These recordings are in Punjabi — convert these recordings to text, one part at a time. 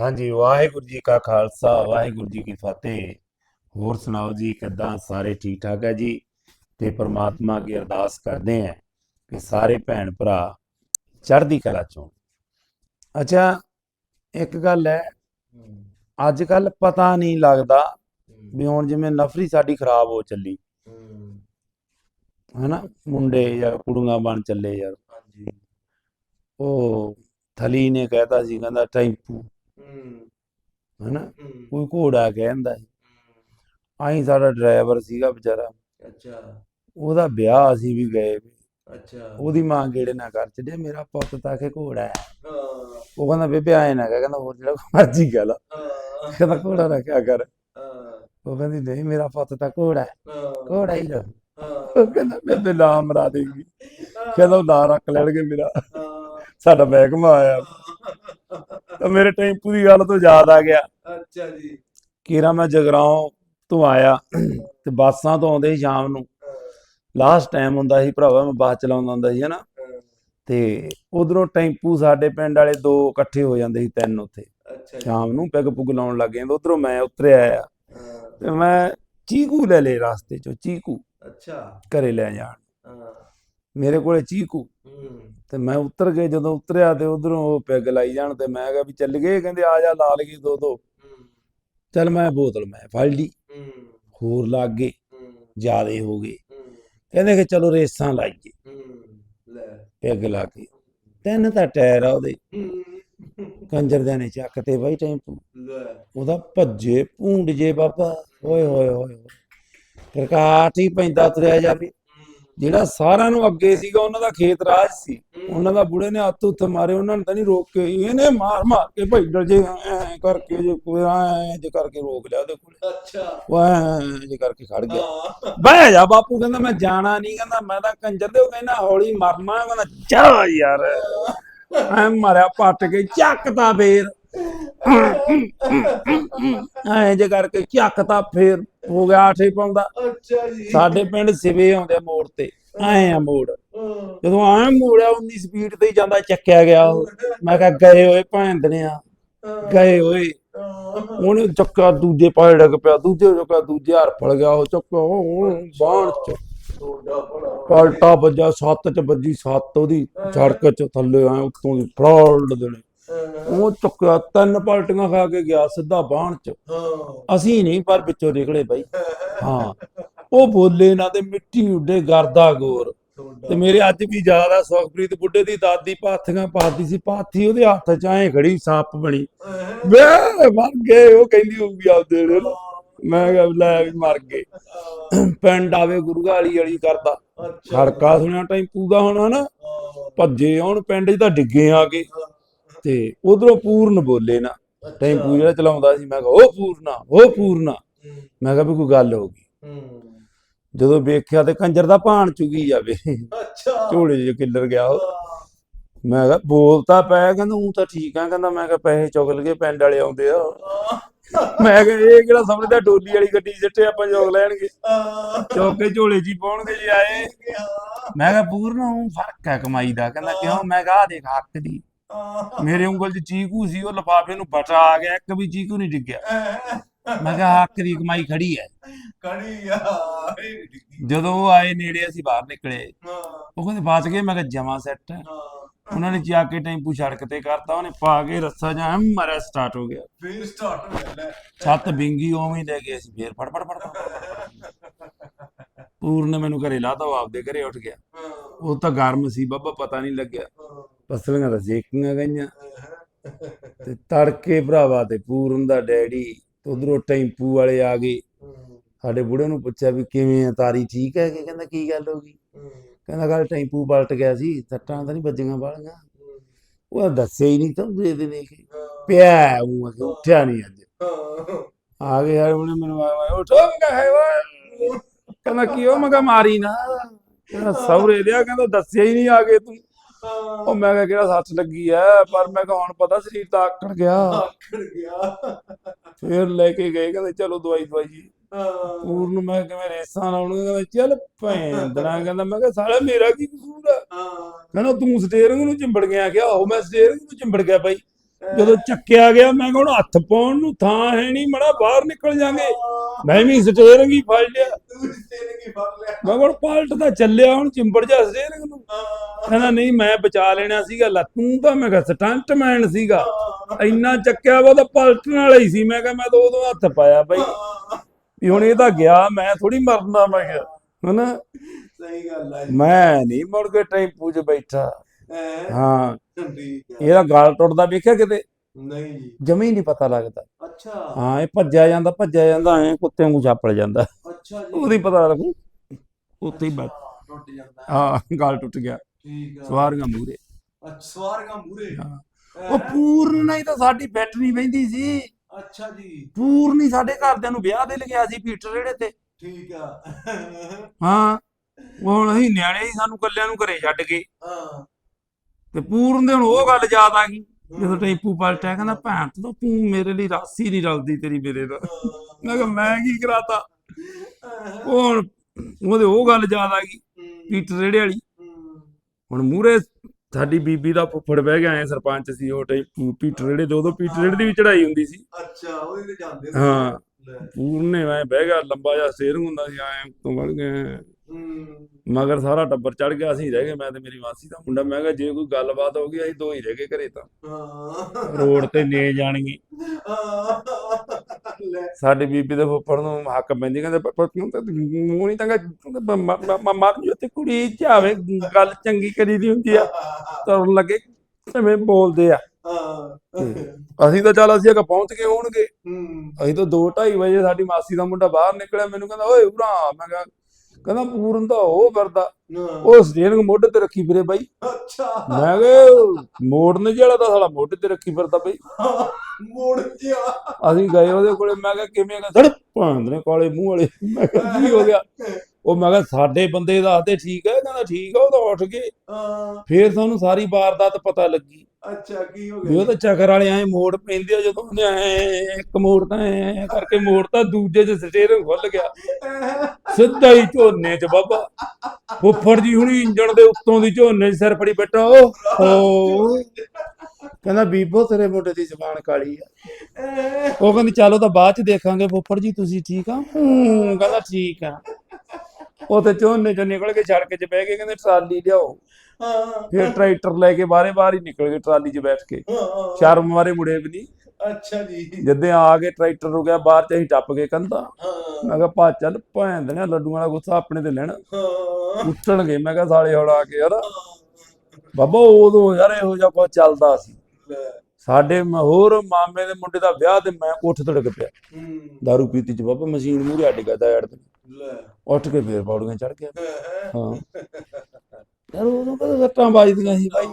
ਹਾਂਜੀ ਵਾਹਿਗੁਰੂ ਜੀ ਕਾ ਖਾਲਸਾ ਵਾਹਿਗੁਰੂ ਜੀ ਕੀ ਫਤਿਹ। ਹੋਰ ਸੁਣਾਓ ਜੀ ਕਿੱਦਾਂ? ਸਾਰੇ ਠੀਕ ਠਾਕ ਹੈ ਜੀ? ਤੇ ਪ੍ਰਮਾਤਮਾ ਅੱਗੇ ਅਰਦਾਸ ਕਰਦੇ ਹਾਂ ਕਿ ਸਾਰੇ ਭੈਣ ਭਰਾ ਚੜ੍ਹਦੀ ਕਲਾ ਚੋਂ ਅੱਛਾ ਇੱਕ ਗੱਲ ਹੈ ਅੱਜ ਕੱਲ ਪਤਾ ਨਹੀਂ ਲੱਗਦਾ ਵੀ ਹੁਣ ਜਿਵੇਂ ਨਫਰੀ ਸਾਡੀ ਖਰਾਬ ਹੋ ਚੱਲੀ। ਹਨਾ ਮੁੰਡੇ ਜਾਂ ਕੁੜੀਆਂ ਬਣ ਚੱਲੇ ਯਾਰ। ਹਾਂਜੀ। ਉਹ ਥਲੀ ਨੇ ਕਹਿਤਾ ਸੀ ਕਹਿੰਦਾ ਟੈਂਪੂ। ਹਨਾ? ਕੋਈ ਘੋੜਾ ਕਹਿੰਦਾ ਸੀ। ਆਈ ਸਾਡਾ ਡਰਾਈਵਰ ਸੀਗਾ ਵਿਚਾਰਾ। ਅੱਛਾ। ਉਹਦਾ ਵਿਆਹ ਅਸੀਂ ਵੀ ਗਏ। ਅੱਛਾ। ਉਹਦੀ ਮਾਂ ਗੇੜੇ ਨਾ ਕਰ ਛੱਡਿਆ ਮੇਰਾ ਪੁੱਤ ਤਾਂ ਕਿ ਘੋੜਾ ਹੈ। ਉਹ ਕਹਿੰਦਾ ਬੇਬੇ ਆਏ ਨਾ ਕਹਿ। ਕਹਿੰਦਾ ਹੋਰ ਜਿਹੜਾ ਮਰਜ਼ੀ ਗੱਲ ਕਹਿੰਦਾ ਘੋੜਾ ਰੱਖਿਆ ਕਰ? ਉਹ ਕਹਿੰਦੀ ਨਹੀਂ ਮੇਰਾ ਪੁੱਤ ਤਾਂ ਘੋੜਾ ਹੈ। ਘੋੜਾ ਹੀ ਹਾਂ। ਉਹ ਕਹਿੰਦਾ ਬੇਬੇ ਨਾਮ ਮਰਾ ਦੇਗੀ। ਕਹਿੰਦਾ ਉਹ ਨਾਂ ਰੱਖ ਲੈਣਗੇ ਮੇਰਾ। ਸਾਡਾ ਮਹਿਕਮਾ ਆਇਆ। ਤਾਂ ਮੇਰੇ ਟੈਂਪੂ ਦੀ ਗੱਲ ਤੋਂ ਯਾਦ ਆ ਗਿਆ। ਅੱਛਾ ਜੀ। ਕੀਰਾ ਮੈਂ ਜਗਰਾਉਂ ਤੋਂ ਆਇਆ ਤੇ ਬੱਸਾਂ ਤੋਂ ਆਉਂਦੇ ਸੀ ਸ਼ਾਮ ਨੂੰ। ਲਾਸਟ ਟਾਈਮ ਹੁੰਦਾ ਸੀ ਭਰਾਵਾ ਮੈਂ ਬੱਸ ਚਲਾਉਂਦਾ ਹੁੰਦਾ ਸੀ ਹਨਾ। ਤੇ ਉਧਰੋਂ ਟੈਂਪੂ ਸਾਡੇ ਪਿੰਡ ਵਾਲੇ ਦੋ ਇਕੱਠੇ ਹੋ ਜਾਂਦੇ ਸੀ ਤਿੰਨ ਉੱਥੇ। ਸ਼ਾਮ ਨੂੰ ਪੈਗ ਪੁਗ ਲਾਉਣ ਲੱਗ ਜਾਂਦੇ ਉਧਰੋਂ ਮੈਂ ਉਤਰਿਆ ਆ ਤੇ ਮੈਂ ਚੀਕੂ ਲੈ ਲਏ ਰਸਤੇ ਚੋਂ ਚੀਕੂ। ਅੱਛਾ। ਘਰੇ ਲੈ ਜਾਣ। ਮੇਰੇ ਕੋਲੇ ਚੀਕੂ। ਤੇ ਮੈਂ ਉਤਰ ਕੇ ਜਦੋਂ ਉਤਰਿਆ ਤੇ ਉਧਰੋਂ ਉਹ ਪੈਗ ਲਾਈ ਜਾਣ ਤੇ ਮੈਂ ਕਿਹਾ ਵੀ ਚੱਲ ਗਏ ਕਹਿੰਦੇ ਆ ਜਾ ਲਾ ਲਈਏ ਦੋ ਦੋ ਚੱਲ ਮੈਂ ਬੋਤਲ ਮੈਂ ਫੜ ਲਈ। ਹੋਰ ਲੱਗ ਗਏ ਜਿਆਦੇ ਹੋ ਗਏ। ਕਹਿੰਦੇ ਕਿ ਚਲੋ ਰੇਸਾਂ ਲਾਈਏ। ਲੈ। ਪੈਗ ਲਾ ਕੇ ਤਿੰਨ ਤਾਂ ਟਾਇਰ ਆ ਉਹਦੇ। ਕੰਜਰ ਦੇ ਨੇ ਚੱਕ ਤੇ ਬਾਈ ਟੈਂਪੂ। ਉਹਦਾ ਭੱਜੇ ਭੂੰਡ ਜੇ ਬਾਬਾ। ਓਏ ਹੋਏ ਹੋਏ ਪ੍ਰਕਾਟ ਹੀ ਪੈਂਦਾ ਤੁਰਿਆ ਜਾਵੇ। ਜਿਹੜਾ ਸਾਰਿਆਂ ਨੂੰ ਅੱਗੇ ਸੀਗਾ ਉਹਨਾਂ ਦਾ ਖੇਤ ਰਾਜ ਸੀ। ਉਹਨਾਂ ਦਾ ਬੁੜੇ ਨੇ ਹੱਥ ਉੱਥੇ ਮਾਰੇ ਉਹਨਾਂ ਨੇ ਤਾਂ ਨਹੀਂ ਰੋਕ ਕੇ ਇਹਨੇ ਮਾਰ ਮਾਰ ਕੇ ਭਾਈ ਡਰ ਜੇ ਐ ਕਰਕੇ ਜੇ ਕੋਈ ਐ ਜੇ ਕਰਕੇ ਰੋਕ ਲਿਆ ਉਹਦੇ ਕੋਲ। ਅੱਛਾ। ਉਹ ਐ ਜੇ ਕਰਕੇ ਖੜ ਗਿਆ। ਬਹਿ ਜਾ ਬਾਪੂ ਕਹਿੰਦਾ ਮੈਂ ਜਾਣਾ ਨਹੀਂ ਕਹਿੰਦਾ ਮੈਂ ਤਾਂ ਕੰਜਰ ਦੇ ਉਹ ਕਹਿੰਦਾ ਹੌਲੀ ਮਰਨਾ ਕਹਿੰਦਾ ਚਾ ਯਾਰ। ਐ ਮਾਰਿਆ ਪੱਟ ਕੇ ਚੱਕਤਾ ਫੇਰ। ਐ ਜੇ ਕਰਕੇ ਚੱਕਤਾ ਫੇਰ ਹੋ ਗਿਆ ਆਠੇ ਪਾਉਂਦਾ ਅੱਛਾ ਜੀ। ਸਾਡੇ ਪਿੰਡ ਸਿਵੇ ਆਉਂਦੇ ਆ ਮੋੜ ਤੇ। ਐ ਆ ਮੋੜ। ਜਦੋਂ ਐ ਮੋੜਿਆ ਉਨੀ ਸਪੀਡ ਤੇ ਹੀ ਜਾਂਦਾ ਚੱਕਿਆ ਗਿਆ ਉਹ। ਮੈਂ ਕਿਹਾ ਗਏ ਓਏ ਭੈਣ ਦਨਿਆ। ਗਏ ਓਏ ਉਹਨੇ ਚੱਕਾ ਦੂਜੇ ਪਾਸੇ ਡਿੱਗ ਪਿਆ। ਦੂਜੇ ਚੱਕਾ ਦੂਜੇ ਹਰ ਫੜ ਗਿਆ। ਉਹ ਚੱਕਾ ਉਹ ਬਾਣ ਚ। ਪਲਟਾ ਵੱਜਾ ਸੱਤ ਚ ਵੱਜੀ ਸੱਤ ਉਹਦੀ। ਸੜਕ ਚ ਥੱਲੇ ਆਏ ਉੱਤੋਂ ਦੀ ਫੜਾਲ ਦੇਣੇ। ਉਹ ਚੁੱਕਿਆ ਤਿੰਨ ਪਲਟੀਆਂ ਖਾ ਕੇ ਗਿਆ ਸਿੱਧਾ ਬਾਣ ਚ। ਹਾਂ। ਅਸੀਂ ਨਹੀਂ ਪਰ ਵਿੱਚੋਂ ਨਿਕਲੇ ਬਾਈ। ਹਾਂ। ਉਹ ਬੋਲੇ ਨਾ ਤੇ ਮਿੱਟੀ ਉੱਡੇ ਗਰਦਾ ਗੋਰ। ਤੇ ਮੇਰੇ ਅੱਜ ਵੀ ਯਾਦ ਆ ਸੁਖਪ੍ਰੀਤ ਬੁੱਢੇ ਦੀ ਦਾਦੀ ਪਾਥੀਆਂ ਪਾਦੀ ਸੀ। ਪਾਥੀ ਉਹਦੇ ਹੱਥ ਚ ਐ ਖੜੀ ਸੱਪ ਬਣੀ। ਵੇ ਮਰ ਗਏ ਉਹ ਕਹਿੰਦੀ ਹੋਊਗੀ ਆਪਦੇ ਦੇ ਨਾ। ਮੈਂ ਕਿਹਾ ਲੈ ਵੀ ਮਰ ਗਏ। ਪਿੰਡ ਆਵੇ ਗੁਰਗਾਲੀ ਵਾਲੀ ਕਰਦਾ। ਖੜਕਾ ਸੁਣਿਆ ਟੈਂਪੂ ਦਾ ਹੁਣ ਹਨਾ ਭੱਜੇ ਆਉਣ ਪਿੰਡ 'ਚ ਤਾਂ ਡਿੱਗੇ ਆ ਕੇ। ਤੇ ਉਧਰੋਂ ਪੂਰਨ ਬੋਲੇ ਨਾ। ਟੈਂਪੂ ਜਿਹੜਾ ਚਲਾਉਂਦਾ ਸੀ ਮੈਂ ਕਿਹਾ ਉਹ ਪੂਰਨਾ ਉਹ ਪੂਰਨਾ। ਮੈਂ ਕਿਹਾ ਵੀ ਕੋਈ ਗੱਲ ਹੋ ਗਈ। ਜਦੋਂ ਵੇਖਿਆ ਤੇ ਕੰਜਰ ਦਾ ਭਾਣ ਚੁਗੀ ਜਾਵੇ। ਅੱਛਾ। ਝੋਲੇ 'ਚ ਕਿੱਲਰ ਗਿਆ ਉਹ। ਮੈਂ ਕਿਹਾ ਬੋਲਤਾ ਪਿਆ। ਕਹਿੰਦਾ ਉਹ ਤਾਂ ਠੀਕ ਆ। ਕਹਿੰਦਾ ਮੈਂ ਕਿਹਾ ਪੈਸੇ ਚੁੱਕ ਲਗੇ ਪਿੰਡ ਵਾਲੇ ਆਉਂਦੇ ਆ। ਮੈਂ ਕਿਹਾ ਇਹ ਕਿਹੜਾ ਸਮਝਦਾ ਡੋਲੀ ਵਾਲੀ ਗੱਡੀ ਜਿੱਤੇ ਆਪਾਂ ਚੁੱਕ ਲੈਣਗੇ? ਚੁੱਕ ਕੇ ਝੋਲੇ ਹੀ ਪਾਉਣਗੇ ਜੀ ਆਏ। ਮੈਂ ਕਿਹਾ ਪੂਰਨ ਉਹ ਫ਼ਰਕ ਹੈ ਕਮਾਈ ਦਾ। ਕਹਿੰਦਾ ਕਿਉਂ? ਮੈਂ ਕਿਹਾ ਦੇਖ ਹੱਕ ਦੀ। ਮੇਰੇ ਉਂਗਲ 'ਚ ਚੀਕੂ ਸੀ ਉਹ ਲਫਾਫੇ ਨੂੰ ਬਟਾ ਆ ਗਿਆ ਇੱਕ ਵੀ ਚੀਕੂ ਨਹੀਂ ਡਿੱਗਿਆ। ਮੈਂ ਕਿਹਾ ਹੱਕ ਦੀ ਕਮਾਈ ਖੜੀ ਹੈ ਕੜੀ ਆ ਜਦੋਂ ਉਹ ਆਏ ਨੇੜੇ ਅਸੀਂ ਬਾਹਰ ਨਿਕਲੇ। ਉਹ ਕਹਿੰਦੇ ਬਚ ਗਏ? ਮੈਂ ਕਿਹਾ ਜਮਾ ਸੈੱਟ ਹੈ। ਉਹਨਾਂ ਨੇ ਜਾ ਕੇ ਟੈਂਪੂ ਸੜਕ ਤੇ ਕਰਤਾ ਉਹਨੇ ਪਾ ਕੇ ਰੱਸਾ ਜਾਂ ਮਾਰਿਆ ਸਟਾਰਟ ਹੋ ਗਿਆ। ਫੇਰ ਸਟਾਰਟ ਹੋ ਜਾਂਦਾ ਛੱਤ ਬਿੰਗੀ ਉਵੇਂ ਹੀ ਲੈ ਗਏ ਅਸੀਂ ਫੇਰ ਫੜ ਫੜ ਫੜ ਫੜ ਫੜ। ਪੂਰਨ ਮੈਨੂੰ ਘਰੇ ਲਾਤਾ ਉਹ ਆਪਦੇ ਘਰੇ ਉੱਠ ਗਿਆ। ਉਹ ਤਾਂ ਗਰਮ ਸੀ ਬਾਬਾ ਪਤਾ ਨਹੀਂ ਲੱਗਿਆ। ਪਸਲੀਆਂ ਤਾਂ ਸੇਕੀਆਂ ਗਈਆਂ। ਤੇ ਤੜਕੇ ਭਰਾਵਾ ਤੇ ਪੂਰਨ ਦਾ ਡੈਡੀ ਉਧਰੋਂ ਟੈਂਪੂ ਵਾਲੇ ਆ ਗਏ। ਸਾਡੇ ਬੁੜੇ ਨੂੰ ਪੁੱਛਿਆ ਵੀ ਕਿਵੇਂ ਆ ਤਾਰੀ ਠੀਕ ਹੈ ਕਿ ਕਹਿੰਦਾ ਕੀ ਗੱਲ ਹੋ ਗਈ? ਕਹਿੰਦਾ ਕੱਲ ਟੈਂਪੂ ਪਲਟ ਗਿਆ ਸੀ ਸੱਟਾਂ ਤਾਂ ਨਹੀਂ ਵੱਜੀਆਂ ਵਾਲੀਆਂ ਉਹ ਦੱਸਿਆ ਹੀ ਨਹੀਂ ਤਾਂ ਦੇ ਦੇ ਕਿ ਪਿਆ ਉਹ ਉੱਠਿਆ ਨਹੀਂ ਅੱਜ। ਆ ਗਏ ਯਾਰ ਉਹਨੇ ਮੈਨੂੰ ਆਇਆ ਉਠੋ ਮੈਂ ਹੈ ਓਏ। ਕਹਿੰਦਾ ਕੀ ਉਹ? ਮੈਂ ਕਿਹਾ ਮਾਰੀ ਨਾ। ਕਹਿੰਦਾ ਸੌਰੇ ਲਿਆ ਕਹਿੰਦਾ ਦੱਸਿਆ ਹੀ ਨਹੀਂ ਆ ਗਏ ਤੂੰ। ਉਹ ਮੈਂ ਕਿਹਾ ਕਿਹੜਾ ਸੱਚ ਲੱਗੀ ਐ ਪਰ ਮੈਂ ਕਿਹਾ ਹੁਣ ਪਤਾ ਸਰੀਰ ਤਾਂ ਆਕੜ ਗਿਆ। ਆਖੜ ਗਿਆ। ਫੇਰ ਲੈ ਕੇ ਗਏ ਕਹਿੰਦੇ ਚਲੋ ਦਵਾਈ ਦਵਾਈ ਪੂਰ ਨੂੰ ਮੈਂ ਕਿਵੇਂ ਰੇਸਾਂ ਲਾਉਣਗੇ ਕਹਿੰਦਾ ਚੱਲ ਭੈਂਦਣਾ ਕਹਿੰਦਾ ਮੈਂ ਕਿਹਾ ਸਾਲਾ ਮੇਰਾ ਕੀ ਕਸੂਰ ਆ ਕਹਿੰਦਾ ਤੂੰ ਸਟੀਅਰਿੰਗ ਨੂੰ ਚਿੰਬੜ ਗਿਆ ਕਿ ਆਹੋ ਮੈਂ ਸਟੀਅਰਿੰਗ ਨੂੰ ਚਿੰਬੜ ਗਿਆ ਬਾਈ। ਜਦੋਂ ਚੱਕਿਆ ਗਿਆ ਮੈਂ ਕਿਹਾ ਹੁਣ ਹੱਥ ਪਾਉਣ ਨੂੰ ਥਾਂ ਹੈ ਨਹੀਂ ਮੜਾ ਬਾਹਰ ਨਿਕਲ ਜਾਾਂਗੇ। ਮੈਂ ਵੀ ਸਟੇਰਿੰਗ ਹੀ ਫੜ ਲਿਆ। ਕੀ ਫੜ ਲਿਆ। ਮੈਂ ਹੁਣ ਪਲਟ ਤਾਂ ਚੱਲਿਆ ਹੁਣ ਚਿੰਬੜ ਜਾ ਸਟੇਰਿੰਗ ਨੂੰ। ਕਹਿੰਦਾ ਨਹੀਂ ਮੈਂ ਬਚਾ ਲੈਣਾ ਸੀਗਾ ਲੈ ਤੂੰ ਤਾਂ ਮੈਂ ਕਿਹਾ ਸਟੰਟਮੈਨ ਸੀਗਾ। ਇੰਨਾ ਚੱਕਿਆ ਵਾ ਤਾਂ ਪਲਟਣ ਵਾਲਾ ਹੀ ਸੀ। ਮੈਂ ਕਿਹਾ ਮੈਂ ਤਾਂ ਉਦੋਂ ਹੱਥ ਪਾਇਆ ਬਈ। ਵੀ ਹੁਣ ਇਹ ਤਾਂ ਗਿਆ ਮੈਂ ਥੋੜੀ ਮਰਨਾ ਮੈਂ ਕਿਹਾ। ਹਨਾ? ਸਹੀ ਗੱਲ ਆ ਮੈਂ ਨਹੀਂ ਮੁੜ ਕੇ ਟੈਂਪੂ 'ਚ ਬੈਠਾ। ਹੈਂ? ਹਾਂ। ਹੈ ਇਹਦਾ ਗਾਲ ਟੁੱਟਦਾ ਵੇਖਿਆ ਕਿਤੇ? ਨਹੀਂ ਜਮੀ ਨਹੀਂ ਪਤਾ ਲੱਗਦਾ। ਅੱਛਾ। ਹਾਂ ਇਹ ਭੱਜਿਆ ਜਾਂਦਾ ਭੱਜਿਆ ਜਾਂਦਾ ਐ ਕੁੱਤੇ ਵਾਂਗੂ ਛਾਪੜ ਜਾਂਦਾ। ਅੱਛਾ ਜੀ। ਉਹਦੀ ਪਤਾ ਲੱਗੂ ਉੱਥੇ ਹੀ ਟੁੱਟ ਜਾਂਦਾ। ਹੈ। ਹਾਂ ਗਾਲ ਟੁੱਟ ਗਿਆ। ਠੀਕ ਆ। ਸਵਾਰੀਆਂ ਮੂਰੇ ਅੱਛਾ ਸਵਾਰਗਾ ਮੂਰੇ ਹਾਂ। ਉਹ ਪੂਰਨ ਹੀ ਤਾਂ ਸਾਡੀ ਬੈਟਰੀ ਬਹਿੰਦੀ ਸੀ। ਅੱਛਾ ਜੀ। ਪੂਰਨ ਹੀ ਸਾਡੇ ਘਰਦਿਆਂ ਨੂੰ ਵਿਆਹ ਦੇ ਲਗਿਆ ਸੀ ਪੀਟਰ ਰੇੜੇ ਤੇ। ਠੀਕ ਆ। ਹਾਂ ਉਹ ਹੁਣ ਅਸੀਂ ਨਿਆਣੇ ਹੀ ਸਾਨੂੰ ਕੱਲਿਆਂ ਨੂੰ ਘਰੇ ਛੱਡ ਗਏ। ਹਾਂ। ਤੇ ਪੂਰਨ ਦੇ ਹੁਣ ਉਹ ਗੱਲ ਯਾਦ ਆ ਗਈ ਜਦੋਂ ਟੈਂਪੂ ਪਲਟਿਆ ਕਹਿੰਦਾ ਭੈਣ ਤੂੰ ਤੂੰ ਮੇਰੇ ਲਈ ਰਾਸੀ ਨਹੀਂ ਰਲਦੀ ਤੇਰੀ ਮੇਰੇ ਮੈਂ ਕਿਹਾ ਮੈਂ ਕੀ ਕਰਾਤਾ? ਉਹ ਹੁਣ ਉਹਦੇ ਉਹ ਗੱਲ ਯਾਦ ਆ ਗਈ ਪੀਟਰ ਰੇੜੇ ਵਾਲੀ। ਹੁਣ ਮੂਰੇ ਸਾਡੀ ਬੀਬੀ ਦਾ ਫੁੱਫੜ ਬਹਿ ਗਿਆ ਐ ਸਰਪੰਚ ਸੀ ਉਹ ਟੈਂਪੂ ਪੀਟਰ ਰੇੜੇ ਦੇ ਉਦੋਂ ਪੀਟਰ ਰੇੜੇ ਦੀ ਵੀ ਚੜਾਈ ਹੁੰਦੀ ਸੀ। ਅੱਛਾ ਉਹਦੇ ਤੇ ਜਾਂਦੇ ਸੀ। ਹਾਂ। ਪੂਰਨੇ ਐ ਬਹਿ ਗਿਆ ਲੰਬਾ ਜਿਹਾ ਸਟੇਰਿੰਗ ਹੁੰਦਾ ਸੀ ਐ ਤੋਂ ਵੜ ਗਏ ਹੂੰ। ਮਗਰ ਸਾਰਾ ਟੱਬਰ ਚੜ ਗਿਆ ਅਸੀਂ ਰਹਿ ਗਏ ਮੈਂ ਤੇ ਮੇਰੀ ਮਾਸੀ ਦਾ ਮੁੰਡਾ ਮੈਂ ਕਿਹਾ ਜੇ ਕੋਈ ਗੱਲਬਾਤ ਹੋ ਗਈ ਅਸੀਂ ਦੋ ਹੀ ਰਹਿ ਗਏ ਘਰੇ ਤਾਂ। ਹਾਂ। ਰੋਡ ਤੇ ਲੈ ਜਾਣਗੇ ਲੈ ਸਾਡੀ ਬੀਬੀ ਦੇ ਫੁੱਫੜ ਨੂੰ ਹੱਕ ਪੈਂਦੀ ਕਹਿੰਦੇ ਪਾਪਾ ਕਿਉਂ ਤਾਂ ਮੂੰਹ ਨਹੀਂ ਤੰਗਾ ਮਰ ਜੋ ਤੇ ਕੁੜੀ ਚਾਵੇ ਗੱਲ ਚੰਗੀ ਕਰੀ ਦੀ ਹੁੰਦੀ ਆ। ਤੁਰਨ ਲੱਗੇ ਕਿਵੇਂ ਬੋਲਦੇ ਆ। ਅਸੀਂ ਤਾਂ ਚੱਲ ਅਸੀਂ ਅਗਾ ਪਹੁੰਚ ਹੋਣਗੇ। ਹੂੰ। ਅਸੀਂ ਤਾਂ 2:30 ਵਜੇ ਸਾਡੀ ਮਾਸੀ ਦਾ ਮੁੰਡਾ ਬਾਹਰ ਨਿਕਲਿਆ ਮੈਨੂੰ ਕਹਿੰਦਾ ਓਏ ਉਰਾ। ਮੈਂ ਕਿਹਾ ਕਹਿੰਦਾ ਪੂਰਨ ਤਾਂ ਉਹ ਫਿਰਦਾ। ਨਾ ਉਹ ਸਟੇਰਿੰਗ ਮੋਢੇ ਤੇ ਰੱਖੀ ਫਿਰੇ ਬਾਈ। ਅੱਛਾ। ਮੈਂ ਕਿਹਾ ਮੋੜਨ ਜਿਹੜਾ ਤਾਂ ਸਾਲਾ ਮੋਢੇ ਤੇ ਰੱਖੀ ਫਿਰਦਾ ਬਈ। ਮੋੜ ਜਿਆ ਅਸੀਂ ਗਏ ਉਹਦੇ ਕੋਲੇ ਮੈਂ ਕਿਹਾ ਕਿਵੇਂ ਭਾਂਦ ਨੇ ਕਾਲੇ ਮੂੰਹ ਵਾਲੇ। ਮੈਂ ਕਿਹਾ ਕੀ ਹੋ ਗਿਆ? ਉਹ ਮੈਂ ਕਿਹਾ ਸਾਡੇ ਬੰਦੇ ਦੱਸਦੇ ਠੀਕ ਹੈ ਕਹਿੰਦਾ ਠੀਕ ਆ ਉਹ ਤਾਂ ਉੱਠ ਗਏ। ਹਾਂ। ਫੇਰ ਸਾਨੂੰ ਸਾਰੀ ਵਾਰਦਾਤ ਪਤਾ ਲੱਗੀ। ਅੱਛਾ ਕੀ ਹੋ ਵੀ ਉਹ ਗਿਆ ਤਾਂ ਚੱਕਰ ਵਾਲੇ ਐ ਮੋੜ ਪੈਂਦੇ ਆ ਜਦੋਂ ਉਹਨੇ ਐ ਇੱਕ ਮੋੜ ਤਾਂ ਐ ਕਰਕੇ ਮੋੜਤਾ ਦੂਜੇ 'ਚ ਸਟੇਰਿੰਗ ਖੁੱਲ ਗਿਆ। ਸਿੱਧਾ ਹੀ ਝੋਨੇ 'ਚ ਬਾਬਾ। ਫੁੱਫੜ ਜੀ ਹੁਣੀ ਇੰਜਣ ਦੇ ਉੱਤੋਂ ਦੀ ਝੋਨੇ 'ਚ ਸਿਰ ਫੜੀ ਬੈਠਾ ਓ ਹੋ। ਕਹਿੰਦਾ ਬੀਬੋ ਤੇਰੇ ਮੋਢੇ ਦੀ ਜ਼ਬਾਨ ਕਾਲੀ ਆ। ਉਹ ਕਹਿੰਦੀ ਚਲੋ ਤਾਂ ਬਾਅਦ 'ਚ ਦੇਖਾਂਗੇ ਫੁੱਫੜ ਜੀ ਤੁਸੀਂ ਠੀਕ ਆ? ਹੂੰ ਕਹਿੰਦਾ ਠੀਕ ਆ। ਤੇ ਝੋਨੇ 'ਚੋਂ ਨਿਕਲ ਕੇ ਸੜਕ 'ਚ ਬਹਿ ਕੇ ਕਹਿੰਦੇ ਟਰਾਲੀ ਲਿਆਓ। ਹਾਂ ਫਿਰ ਟਰੈਕਟਰ ਲੈ ਕੇ ਬਾਹਰੇ ਬਾਹਰ ਹੀ ਨਿਕਲ ਗਏ ਟਰਾਲੀ 'ਚ ਬੈਠ ਕੇ। ਹਾਂ। ਸ਼ਰਮ ਮਾਰੇ ਮੁੜੇ ਵੀ ਨਹੀਂ ਅੱਛਾ ਜੀ। ਜਦੇ ਆ ਕੇ ਟਰੈਕਟਰ ਰੁਕਿਆ ਬਾਹਰ ਚ ਅਸੀਂ ਟੱਪ ਗਏ ਕੰਧਾ। ਹਾਂ ਮੈਂ ਕਿਹਾ ਭਾ ਚੱਲ ਭੈਣ ਦੇ ਲੱਡੂਆਂ ਦਾ ਗੁੱਸਾ ਆਪਣੇ ਤੇ ਲੈਣ। ਹਾਂ ਉੱਟਣਗੇ ਮੈਂ ਕਿਹਾ ਸਾਲੇ ਹੌਲਾ ਕੇ ਯਾਰ। ਬਾਬਾ ਉਦੋਂ ਯਾਰ ਇਹੋ ਜਿਹਾ ਕੁਝ ਚੱਲਦਾ ਸੀ। ਸਾਡੇ ਹੋਰ ਮਾਮੇ ਦੇ ਮੁੰਡੇ ਦਾ ਵਿਆਹ ਤੇ ਮੈਂ ਉੱਠ ਤੜਕ ਪਿਆ। ਹੂੰ। ਦਾਰੂ ਪੀਤੀ ਚ ਬਾਬਾ ਮਸ਼ੀਨ ਮੂਹਰੇ ਅੱਡ ਗਿਆ ਦਾ ਤੇ। ਲੈ। ਉੱਠ ਕੇ ਫੇਰ ਪੌੜੀਆਂ ਚੜ ਗਿਆ ਹੈਂ? ਯਾਰ ਉਦੋਂ ਕਦੇ ਸੱਟਾਂ ਵੱਜਦੀਆਂ ਸੀ ਬਾਈ।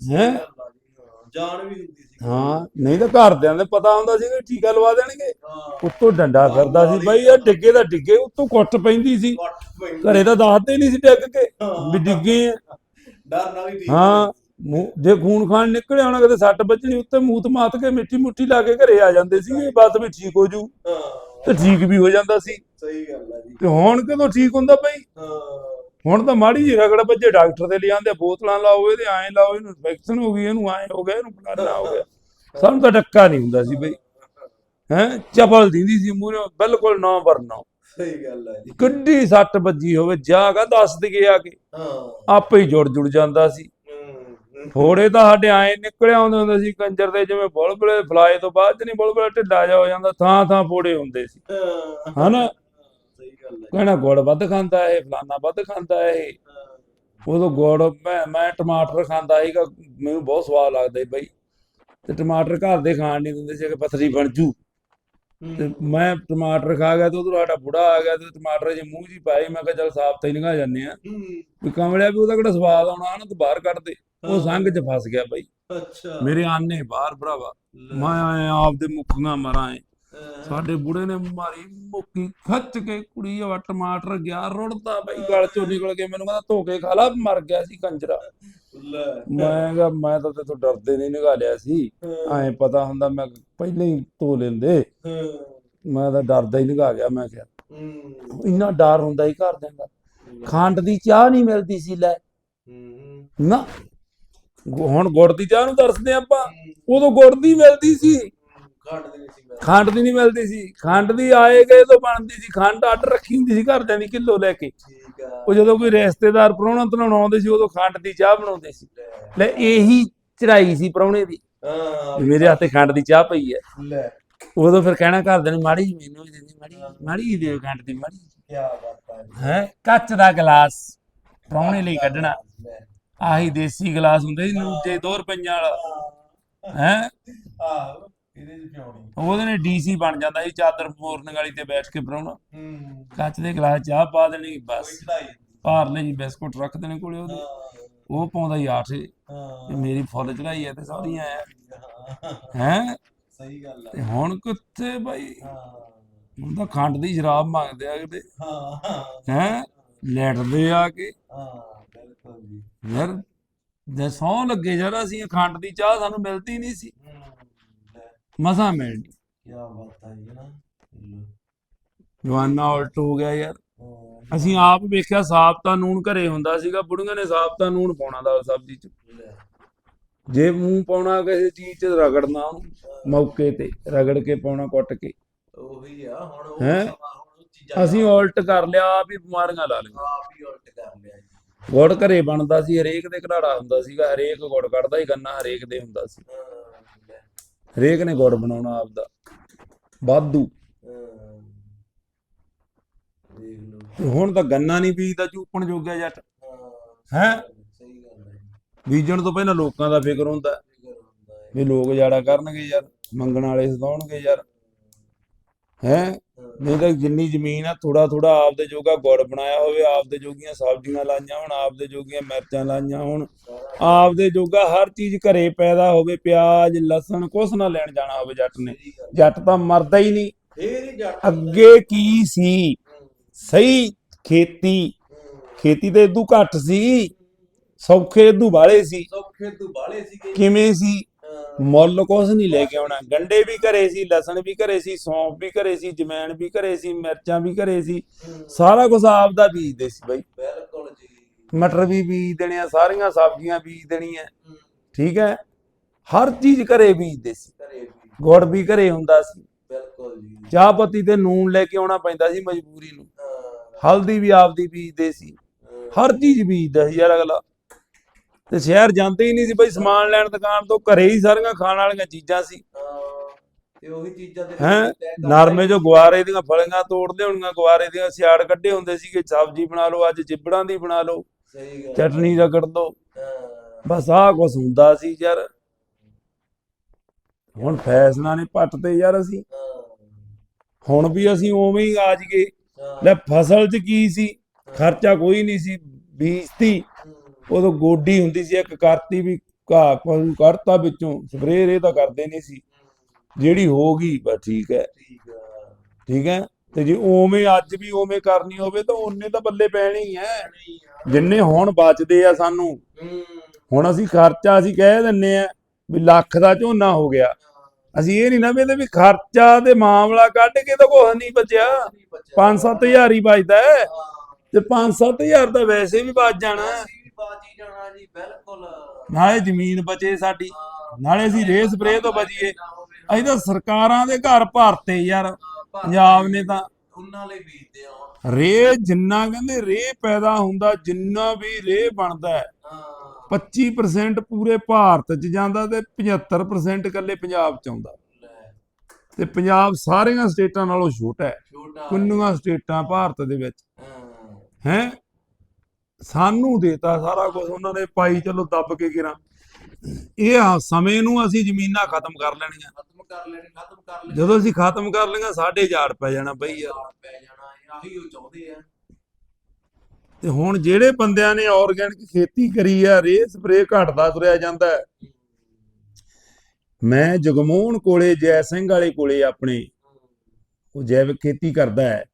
ਹੈਂ? ਜਾਨ ਵੀ ਹੁੰਦੀ ਸੀ। ਹਾਂ ਨਹੀਂ ਤਾਂ ਘਰਦਿਆਂ ਦੇ ਪਤਾ ਹੁੰਦਾ ਸੀ ਕਿ ਟੀਕਾ ਲਵਾ ਦੇਣਗੇ। ਉੱਤੋਂ ਡੰਡਾ ਫਿਰਦਾ ਸੀ ਬਾਈ ਇਹ ਡਿੱਗੇ ਦਾ ਡਿੱਗੇ ਉੱਤੋਂ ਕੁੱਟ ਪੈਂਦੀ ਸੀ। ਘਰੇ ਤਾਂ ਦੱਸਦੇ ਨਹੀਂ ਸੀ ਡਿੱਗ ਕੇ ਵੀ ਡਿੱਗੇ ਆ। ਡਰ ਨਾਲ ਹੀ ਹਾਂ ਮੂੰਹ ਜੇ ਖੂਨ ਖਾਨ ਨਿਕਲਿਆ ਹੋਣਾ ਕਿਤੇ ਸੱਟ ਵੱਜਣੀ ਉੱਤੇ ਮੂਤ ਮਾਤ ਕੇ ਮਿੱਟੀ ਮੁੱਠੀ ਲਾ ਕੇ ਘਰੇ ਆ ਜਾਂਦੇ ਸੀ ਬਸ ਵੀ ਠੀਕ ਹੋ ਜੂ। ਹਾਂ। ਤੇ ਠੀਕ ਵੀ ਹੋ ਜਾਂਦਾ ਸੀ। ਸਹੀ ਗੱਲ ਹੈ ਜੀ। ਤੇ ਹੁਣ ਕਦੋਂ ਠੀਕ ਹੁੰਦਾ ਬਈ? ਹਾਂ। ਹੁਣ ਤਾਂ ਮਾੜੀ ਜਿਹੀ ਰਗੜ ਵੱਜੇ ਡਾਕਟਰ ਦੇ ਲਿਆਂਦੇ ਬੋਤਲਾਂ ਲਾਓ ਇਹਦੇ ਐਂ ਲਾਓ ਇਹਨੂੰ ਇਨਫੈਕਸ਼ਨ ਹੋ ਗਈ ਇਹਨੂੰ ਐਂ ਹੋ ਗਿਆ ਇਹਨੂੰ ਫਲਾਣਾ ਹੋ ਗਿਆ। ਸਾਨੂੰ ਤਾਂ ਡੱਕਾ ਨਹੀਂ ਹੁੰਦਾ ਸੀ ਬਈ। ਹੈ? ਚਪਲ ਦਿੰਦੀ ਸੀ ਮੂਰੇ ਬਿਲਕੁਲ ਨਾ ਵਰਨਾ। ਸਹੀ ਗੱਲ ਹੈ ਜੀ। ਕਿੱਡੀ ਸੱਟ ਵੱਜੀ ਹੋਵੇ ਜਾਗਾ ਦੱਸ ਦਈਏ ਆ ਕੇ। ਹਾਂ। ਆਪੇ ਹੀ ਜੁੜ ਜੁੜ ਜਾਂਦਾ ਸੀ। ਫੋੜੇ ਤਾਂ ਸਾਡੇ ਐ ਨਿਕਲਿਆ ਆਉਂਦੇ ਹੁੰਦੇ ਸੀ ਕੰਜਰ ਦੇ ਜਿਵੇਂ ਬੁਲਬੁਲੇ ਫਲਾਏ ਤੋਂ ਬਾਅਦ ਨਹੀਂ ਬੁਲਬੁਲਾ ਢਿੱਲਾ ਜਾ ਹੋ ਜਾਂਦਾ ਥਾਂ ਥਾਂ ਫੋੜੇ ਹੁੰਦੇ ਸੀ। ਹਾਂ। ਹਨਾ? ਸਹੀ ਗੱਲ ਹੈ। ਕਹਿਣਾ ਗੁੜ ਵੱਧ ਖਾਂਦਾ ਇਹ ਫਲਾਨਾ ਵੱਧ ਖਾਂਦਾ ਇਹ। ਉਦੋਂ ਗੁੜ ਮੈਂ ਮੈਂ ਟਮਾਟਰ ਖਾਂਦਾ ਸੀਗਾ ਮੈਨੂੰ ਬਹੁਤ ਸਵਾਦ ਲੱਗਦਾ ਸੀ ਬਈ। ਤੇ ਟਮਾਟਰ ਘਰ ਦੇ ਖਾਣ ਨਹੀਂ ਦਿੰਦੇ ਸੀ ਕਿ ਪਥਰੀ ਬਣ ਜੂ। ਤੇ ਮੈਂ ਟਮਾਟਰ ਖਾ ਗਿਆ ਤੇ ਉਧਰ ਸਾਡਾ ਬੁੜਾ ਆ ਗਿਆ ਤੇ ਟਮਾਟਰ ਜੇ ਮੂੰਹ ਹੀ ਪਾਏ ਮੈਂ ਕਿਹਾ ਚੱਲ ਸਾਫ਼ ਤਾਂ ਹੀ ਲੰਘਾ ਜਾਂਦੇ ਆ। ਵੀ ਕਮਲਿਆ ਵੀ ਉਹਦਾ ਕਿਹੜਾ ਸਵਾਦ ਆਉਣਾ ਨਾ ਤੂੰ ਬਾਹਰ ਕੱਢ ਦੇ। ਉਹ ਸੰਗ 'ਚ ਫਸ ਗਿਆ ਬਈ। ਅੱਛਾ। ਮੇਰੇ ਆਨੇ ਬਾਹਰ ਭਰਾਵਾ। ਮੈਂ ਆਏ ਆਪਦੇ ਮੁੱਕੀਆਂ ਮਰਾਂ ਏ। ਹਾਂ। ਸਾਡੇ ਬੁੜੇ ਨੇ ਮਾਰੀ ਮੁੱਕੀ ਖੱਚ ਕੇ ਕੁੜੀ ਆ ਟਮਾਟਰ ਗਿਆ ਰੁੜਦਾ ਬਈ ਗਲ ਚੋਂ ਨਿਕਲ ਕੇ ਮੈਨੂੰ ਕਹਿੰਦਾ ਧੋ ਕੇ ਖਾ ਲਾ ਮਰ ਗਿਆ ਸੀ ਕੰਜਰਾ। ਮੈਂ ਕਿਹਾ ਮੈਂ ਤਾਂ ਤੇਥੋਂ ਡਰਦੇ ਨਹੀਂ ਨਿਗਾ ਲਿਆ ਸੀ ਐਂ ਪਤਾ ਹੁੰਦਾ ਮੈਂ ਪਹਿਲਾਂ ਹੀ ਧੋ ਲੈਂਦੇ। ਮੈਂ ਤਾਂ ਡਰਦਾ ਹੀ ਨਿਗਾ ਗਿਆ ਮੈਂ ਕਿਹਾ। ਇੰਨਾ ਡਰ ਹੁੰਦਾ ਹੀ ਘਰ ਦਾ। ਖੰਡ ਦੀ ਚਾਹ ਨਹੀਂ ਮਿਲਦੀ ਸੀ ਲੈ। ਨਾ। ਹੁਣ ਗੁੜ ਦੀ ਚਾਹ ਨੂੰ ਤਰਸਦੇ ਆਪਾਂ। ਉਦੋਂ ਗੁੜ ਦੀ ਮਿਲਦੀ ਸੀ। ਖੰਡ ਦੇ ਸੀ ਮੈਂ ਖੰਡ ਦੀ ਨਹੀਂ ਮਿਲਦੀ ਸੀ। ਖੰਡ ਦੀ ਆਏ ਗਏ ਤੋਂ ਬਣਦੀ ਸੀ। ਖੰਡ ਅੱਡ ਰੱਖੀ ਹੁੰਦੀ ਸੀ ਘਰਦਿਆਂ ਦੀ ਕਿਲੋ ਲੈ ਕੇ। ਠੀਕ ਆ। ਉਹ ਜਦੋਂ ਕੋਈ ਰਿਸ਼ਤੇਦਾਰ ਪ੍ਰਾਹੁਣਾ ਤਨਾਉਣ ਆਉਂਦੇ ਸੀ ਉਦੋਂ ਖੰਡ ਦੀ ਚਾਹ ਬਣਾਉਂਦੇ ਸੀ। ਲੈ ਇਹੀ ਚੜਾਈ ਸੀ ਪ੍ਰਾਹੁਣੇ ਦੀ। ਹਾਂ। ਮੇਰੇ ਹੱਥੇ ਖੰਡ ਦੀ ਚਾਹ ਪਈ ਹੈ। ਲੈ। ਉਦੋਂ ਫਿਰ ਕਹਿਣਾ ਘਰਦਿਆਂ ਨੂੰ ਮਾੜੀ ਜਿਹੀ ਮੈਨੂੰ ਵੀ ਦੇ ਦੇ ਮਾੜੀ ਮਾੜੀ ਜਿਹੀ ਦਿਓ ਖੰਡ ਦੀ ਮਾੜੀ ਕੀ ਬਾਤ ਹੈ ਹੈ? ਕੱਚ ਦਾ ਗਲਾਸ ਪ੍ਰਾਹੁਣੇ ਲਈ ਕੱਢਣਾ। ਲੈ। ਆਹੀ ਦੇਸੀ ਗਲਾਸ ਹੁੰਦੇ ਸੀ ਨੂਜੇ 2 ਰੁਪਈਆਂ ਵਾਲਾ। ਹੈ? ਆਹ ਇਹਦੇ ਚ ਪਿਉਣੀ ਉਹਦੇ ਨੇ ਡੀਸੀ ਬਣ ਜਾਂਦਾ ਸੀ ਚਾਦਰ ਮੋਰਨ ਵਾਲੀ ਤੇ ਬੈਠ ਕੇ ਪ੍ਰਾਹੁਣਾ ਹੂੰ। ਕੱਚ ਦੇ ਗਲਾਸ ਚਾਹ ਪਾ ਦੇਣੀ ਬਸ। ਭਾਰ ਲਈ ਜੀ ਬਿਸਕੁਟ ਰੱਖ ਦੇਣੇ ਕੋਲੇ ਉਹਦੇ। ਉਹ ਪਾਉਂਦਾ ਹੀ ਆਠ। ਤੇ ਹਾਂ ਮੇਰੀ ਫੁੱਲ ਚੜਾਈ ਹੈ ਤੇ ਸਾਰੀਆਂ ਆ। ਹਾਂ, ਸਹੀ ਗੱਲ ਤੇ ਆ ਹੁਣ ਕਿੱਥੇ ਬਾਈ? ਹਾਂ। ਹੁਣ ਤਾਂ ਖੰਡ ਦੀ ਸ਼ਰਾਬ ਮੰਗਦੇ ਆ ਕਿਤੇ। ਹਾਂ। ਹਾਂ? ਲੈਟਦੇ ਆ ਕੇ। ਹਾਂ। ਯਾਰ ਜੇ ਸੌ ਲੱਗੇ ਯਾਰ ਅਸੀਂ ਖੰਡ ਦੀ ਚਾਹ ਸਾਨੂੰ ਮਿਲਦੀ ਨਹੀਂ ਸੀ। ਮਸਾਂ ਮਿਲਣੀ। ਕੀ ਬਾਤ ਹੈ ਨਾ। ਜਵਾਨਾ ਉਲਟ ਹੋ ਗਿਆ ਯਾਰ। ਅਸੀਂ ਆਪ ਵੇਖਿਆ ਸਾਬਤਾ ਨੂਣ ਘਰੇ ਹੁੰਦਾ ਸੀਗਾ। ਬੁੜੀਆਂ ਨੇ ਸਾਬਤਾ ਨੂਣ ਪਾਉਣਾ ਦਾਲ ਸਬਜ਼ੀ ਚ। ਜੇ ਮੂੰਹ ਪਾਉਣਾ ਕਿਸੇ ਚੀਜ਼ ਚ ਰਗੜਨਾ ਉਹਨੂੰ ਮੌਕੇ ਤੇ ਰਗੜ ਕੇ ਪਾਉਣਾ ਕੁੱਟ ਕੇ। ਉਹੀ ਆ ਹੁਣ ਉਹ ਅਸੀਂ ਉਲਟ ਕਰ ਲਿਆ ਆਪ ਹੀ ਬਿਮਾਰੀਆਂ ਲਾ ਲਈਆਂ। ਆਪ ਹੀ ਉਲਟ ਕਰ ਲਿਆ ਗੁੜ ਘਰੇ ਬਣਦਾ ਸੀ, ਹਰੇਕ ਦੇ ਘਰਾੜਾ ਹੁੰਦਾ ਸੀਗਾ, ਹਰੇਕ ਗੁੜ ਕੱਢਦਾ ਹੀ ਗੰਨਾ ਹਰੇਕ ਦੇ ਹੁੰਦਾ ਸੀ। ਹਰੇਕ ਨੇ ਗੁੜ ਬਣਾਉਣਾ ਆਪਦਾ। ਵਾਧੂ। ਦੇਖ ਲਓ ਹੁਣ ਤਾਂ ਗੰਨਾ ਨਹੀਂ ਬੀਜਦਾ, ਚੂਪਣ ਜੋਗਿਆ ਜੱਟ। ਹਾਂ ਸਹੀ ਗੱਲ ਹੈ? ਬੀਜਣ ਤੋਂ ਪਹਿਲਾਂ ਲੋਕਾਂ ਦਾ ਫਿਕਰ ਹੁੰਦਾ। ਵੀ ਲੋਕ ਜਾੜਾ ਕਰਨਗੇ ਯਾਰ, ਮੰਗਣ ਵਾਲੇ ਸਤਾਉਣਗੇ ਯਾਰ। ਹੈ? ਨਹੀਂ ਤਾਂ ਜਿੰਨੀ ਜ਼ਮੀਨ ਆ ਥੋੜਾ ਥੋੜਾ ਆਪਦੇ ਜੋਗਾ ਗੁੜ ਬਣਾਇਆ ਹੋਵੇ ਆਪਦੇ ਜੋਗੀਆਂ ਸਬਜ਼ੀਆਂ ਲਾਈਆਂ ਹੁਣ ਆਪਦੇ ਜੋਗੀਆਂ ਮਿਰਚਾਂ ਲਾਈਆਂ ਹੁਣ ਆਪਦੇ ਜੋਗਾ ਹਰ ਚੀਜ਼ ਘਰੇ ਪੈਦਾ ਹੋਵੇ ਪਿਆਜ਼ ਲਸਣ ਕੁਛ ਨਾ ਲੈਣ ਜਾਣਾ ਹੋਵੇ ਜੱਟ ਨੇ। ਜੱਟ ਤਾਂ ਮਰਦਾ ਹੀ ਨਹੀਂ। ਫੇਰ ਹੀ ਜੱਟ ਅੱਗੇ ਕੀ ਸੀ? ਸਹੀ ਖੇਤੀ। ਖੇਤੀ ਤੇ ਇਦੂ ਘੱਟ ਸੀ। ਸੌਖੇ ਇਦੂ ਵਾਲੇ ਸੀ। ਸੌਖੇ ਤੂੰ ਬਾਲੇ ਸੀਗੇ। ਕਿਵੇਂ ਸੀ? ਮੁੱਲ ਕੁਛ ਨਹੀਂ ਲੈ ਕੇ ਆਉਣਾ। ਗੰਡੇ ਵੀ ਘਰੇ ਸੀ ਲਸਣ ਵੀ ਘਰੇ ਸੀ ਸੌਂਫ ਵੀ ਘਰੇ ਸੀ ਜਮੈਣ ਵੀ ਘਰੇ ਸੀ ਮਿਰਚਾਂ ਵੀ ਘਰੇ ਸੀ। ਸਾਰਾ ਕੁਝ ਆਪਦਾ ਬੀਜਦੇ ਸੀ ਬਾਈ। ਬਿਲਕੁਲ ਜੀ। ਮਟਰ ਵੀ ਬੀਜ ਦੇਣੇ ਆ ਸਾਰੀਆਂ ਸਬਜ਼ੀਆਂ ਬੀਜ ਦੇਣੀਆਂ। ਠੀਕ ਹੈ? ਹਰ ਚੀਜ਼ ਘਰੇ ਬੀਜਦੇ ਸੀ। ਘਰੇ ਗੁੜ ਵੀ ਘਰੇ ਹੁੰਦਾ ਸੀ। ਬਿਲਕੁਲ ਜੀ। ਚਾਹ ਪੱਤੀ ਤੇ ਨੂਨ ਲੈ ਕੇ ਆਉਣਾ ਪੈਂਦਾ ਸੀ ਮਜਬੂਰੀ ਨੂੰ। ਹਲਦੀ ਵੀ ਆਪਦੀ ਬੀਜਦੇ ਸੀ। ਹਰ ਚੀਜ਼ ਬੀਜਦਾ ਸੀ ਯਾਰ ਅਗਲਾ। ਤੇ ਸ਼ਹਿਰ ਜਾਂਦੇ ਹੀ ਨਹੀਂ ਸੀ ਬਈ ਸਮਾਨ ਲੈਣ ਦੁਕਾਨ ਤੋਂ ਘਰੇ ਹੀ ਸਾਰੀਆਂ ਖਾਣ ਵਾਲੀਆਂ ਚੀਜ਼ਾਂ ਸੀ। ਤੇ ਉਹੀ ਚੀਜ਼ਾਂ ਦੇ ਹੈਂ? ਨਰਮੇ ਜੋ ਗੁਆਰੇ ਦੀਆਂ ਫਲੀਆਂ ਤੋੜਦੇ ਹੋਣੀਆਂ ਗੁਆਰੇ ਦੀਆਂ ਸਿਆੜ ਕੱਢੇ ਹੁੰਦੇ ਸੀਗੇ ਸਬਜ਼ੀ ਬਣਾ ਲਓ ਅੱਜ ਚਿਬੜਾਂ ਦੀ ਬਣਾ ਲਓ ਸਹੀ ਗੱਲ ਚਟਨੀ ਦੋ। ਹਾਂ, ਬਸ ਆਹ ਕੁਛ ਹੁੰਦਾ ਸੀ ਯਾਰ। ਹੁਣ ਫੈਸਲਾ ਨੇ ਪੱਟ ਤੇ ਯਾਰ ਅਸੀਂ। ਹੁਣ ਵੀ ਅਸੀਂ ਉਵੇਂ ਹੀ ਆ ਜਾਈਏ। ਹਾਂ, ਲੈ ਫਸਲ 'ਚ ਕੀ ਸੀ? ਖਰਚਾ ਕੋਈ ਨਹੀਂ ਸੀ ਬੀਜਤੀ। ਉਦੋਂ ਗੋਡੀ ਹੁੰਦੀ ਸੀ ਇੱਕ ਕਰਤੀ ਵੀ ਘਾਹ ਪਸ਼ੂ ਕੱਢਤਾ ਵਿੱਚੋਂ ਸਪਰੇਅ ਇਹ ਤਾਂ ਕਰਦੇ ਨਹੀਂ ਸੀ। ਜਿਹੜੀ ਹੋ ਗਈ ਬਸ ਠੀਕ ਹੈ। ਠੀਕ ਹੈ? ਤੇ ਜੇ ਉਵੇਂ ਅੱਜ ਵੀ ਉਵੇਂ ਕਰਨੀ ਹੋਵੇ ਤਾਂ ਉਹਨੇ ਤਾਂ ਬੱਲੇ ਪੈਣੀ ਹੈ ਜਿੰਨੇ ਹੁਣ ਬਚਦੇ ਆ ਸਾਨੂੰ ਹੁਣ ਅਸੀਂ ਖਰਚਾ ਅਸੀਂ ਕਹਿ ਦਿੰਨੇ ਆ ਵੀ ਲੱਖ ਦਾ ਝੋਨਾ ਹੋ ਗਿਆ। ਅਸੀਂ ਇਹ ਨਹੀਂ ਨਾ ਵੀ ਇਹਦੇ ਵੀ ਖਰਚਾ ਤੇ ਮਾਮਲਾ ਕੱਢ ਕੇ ਤਾਂ ਕੁਝ ਨਹੀਂ ਬਚਿਆ। 5-7000 ਹੀ ਬਚਦਾ ਤੇ 5-7000 ਤਾਂ ਵੈਸੇ ਵੀ ਬਚ ਜਾਣਾ। ਜਾਣਾ ਜੀ ਬਿਲਕੁਲ। ਨਾਲੇ ਜ਼ਮੀਨ ਬਚੇ ਸਾਡੀ। ਨਾਲੇ ਅਸੀਂ ਰੇਹ ਸਪਰੇਅ ਤੋਂ ਬਚੀਏ। ਅਸੀਂ ਤਾਂ ਸਰਕਾਰਾਂ ਦੇ ਘਰ ਭਰਤੇ ਯਾਰ। ਪੰਜਾਬ ਨੇ ਤਾਂ ਉਹਨਾਂ ਲਈ ਬੀਜਦੇ ਆ ਰੇਹ ਜਿੰਨਾ ਕਹਿੰਦੇ ਰੇਹ ਪੈਦਾ ਹੁੰਦਾ ਜਿੰਨਾ ਵੀ ਰੇਹ ਬਣਦਾ ਹੈ। ਹਾਂ। 25% ਪੂਰੇ ਭਾਰਤ 'ਚ ਜਾਂਦਾ ਤੇ 75% ਇਕੱਲੇ ਪੰਜਾਬ 'ਚ ਆਉਂਦਾ। ਤੇ ਪੰਜਾਬ ਸਾਰੀਆਂ ਸਟੇਟਾਂ ਨਾਲੋਂ ਛੋਟਾ ਹੈ। ਕੁੰਨੀਆਂ ਸਟੇਟਾਂ ਭਾਰਤ ਦੇ ਵਿੱਚ। ਹੈ? ਸਾਨੂੰ ਦੇਤਾ ਸਾਰਾ ਕੁਝ ਉਹਨਾਂ ਨੇ ਪਾਈ ਚਲੋ ਦੱਬ ਕੇ ਕਿਰਾਂ ਇਹ ਆ ਸਮੇਂ ਨੂੰ ਅਸੀਂ ਜ਼ਮੀਨਾਂ ਖਤਮ ਕਰ ਲੈਣੀਆਂ। ਖਤਮ ਕਰ ਲੈਣੇ ਖਤਮ ਕਰ ਲੈਣੇ। ਜਦੋਂ ਅਸੀਂ ਖਤਮ ਕਰ ਲਈਆਂ ਸਾਡੇ ਝਾੜ ਪੈ ਜਾਣਾ ਬਈ ਯਾਰ। ਪੈ ਜਾਣਾ ਇਹ ਆਹੀ ਉਹ ਚਾਹੁੰਦੇ ਆ। ਤੇ ਹੁਣ ਜਿਹੜੇ ਬੰਦਿਆਂ ਨੇ ਆਰਗੈਨਿਕ ਖੇਤੀ ਕਰੀ ਆ ਰੇ ਸਪਰੇ ਘਟਦਾ ਤੁਰਿਆ ਜਾਂਦਾ। ਮੈਂ ਜਗਮੋਹਨ ਕੋਲੇ ਜੈ ਸਿੰਘ ਵਾਲੇ ਕੋਲੇ ਆਪਣੇ ਉਹ ਜੈਵਿਕ ਖੇਤੀ ਕਰਦਾ ਹੈ।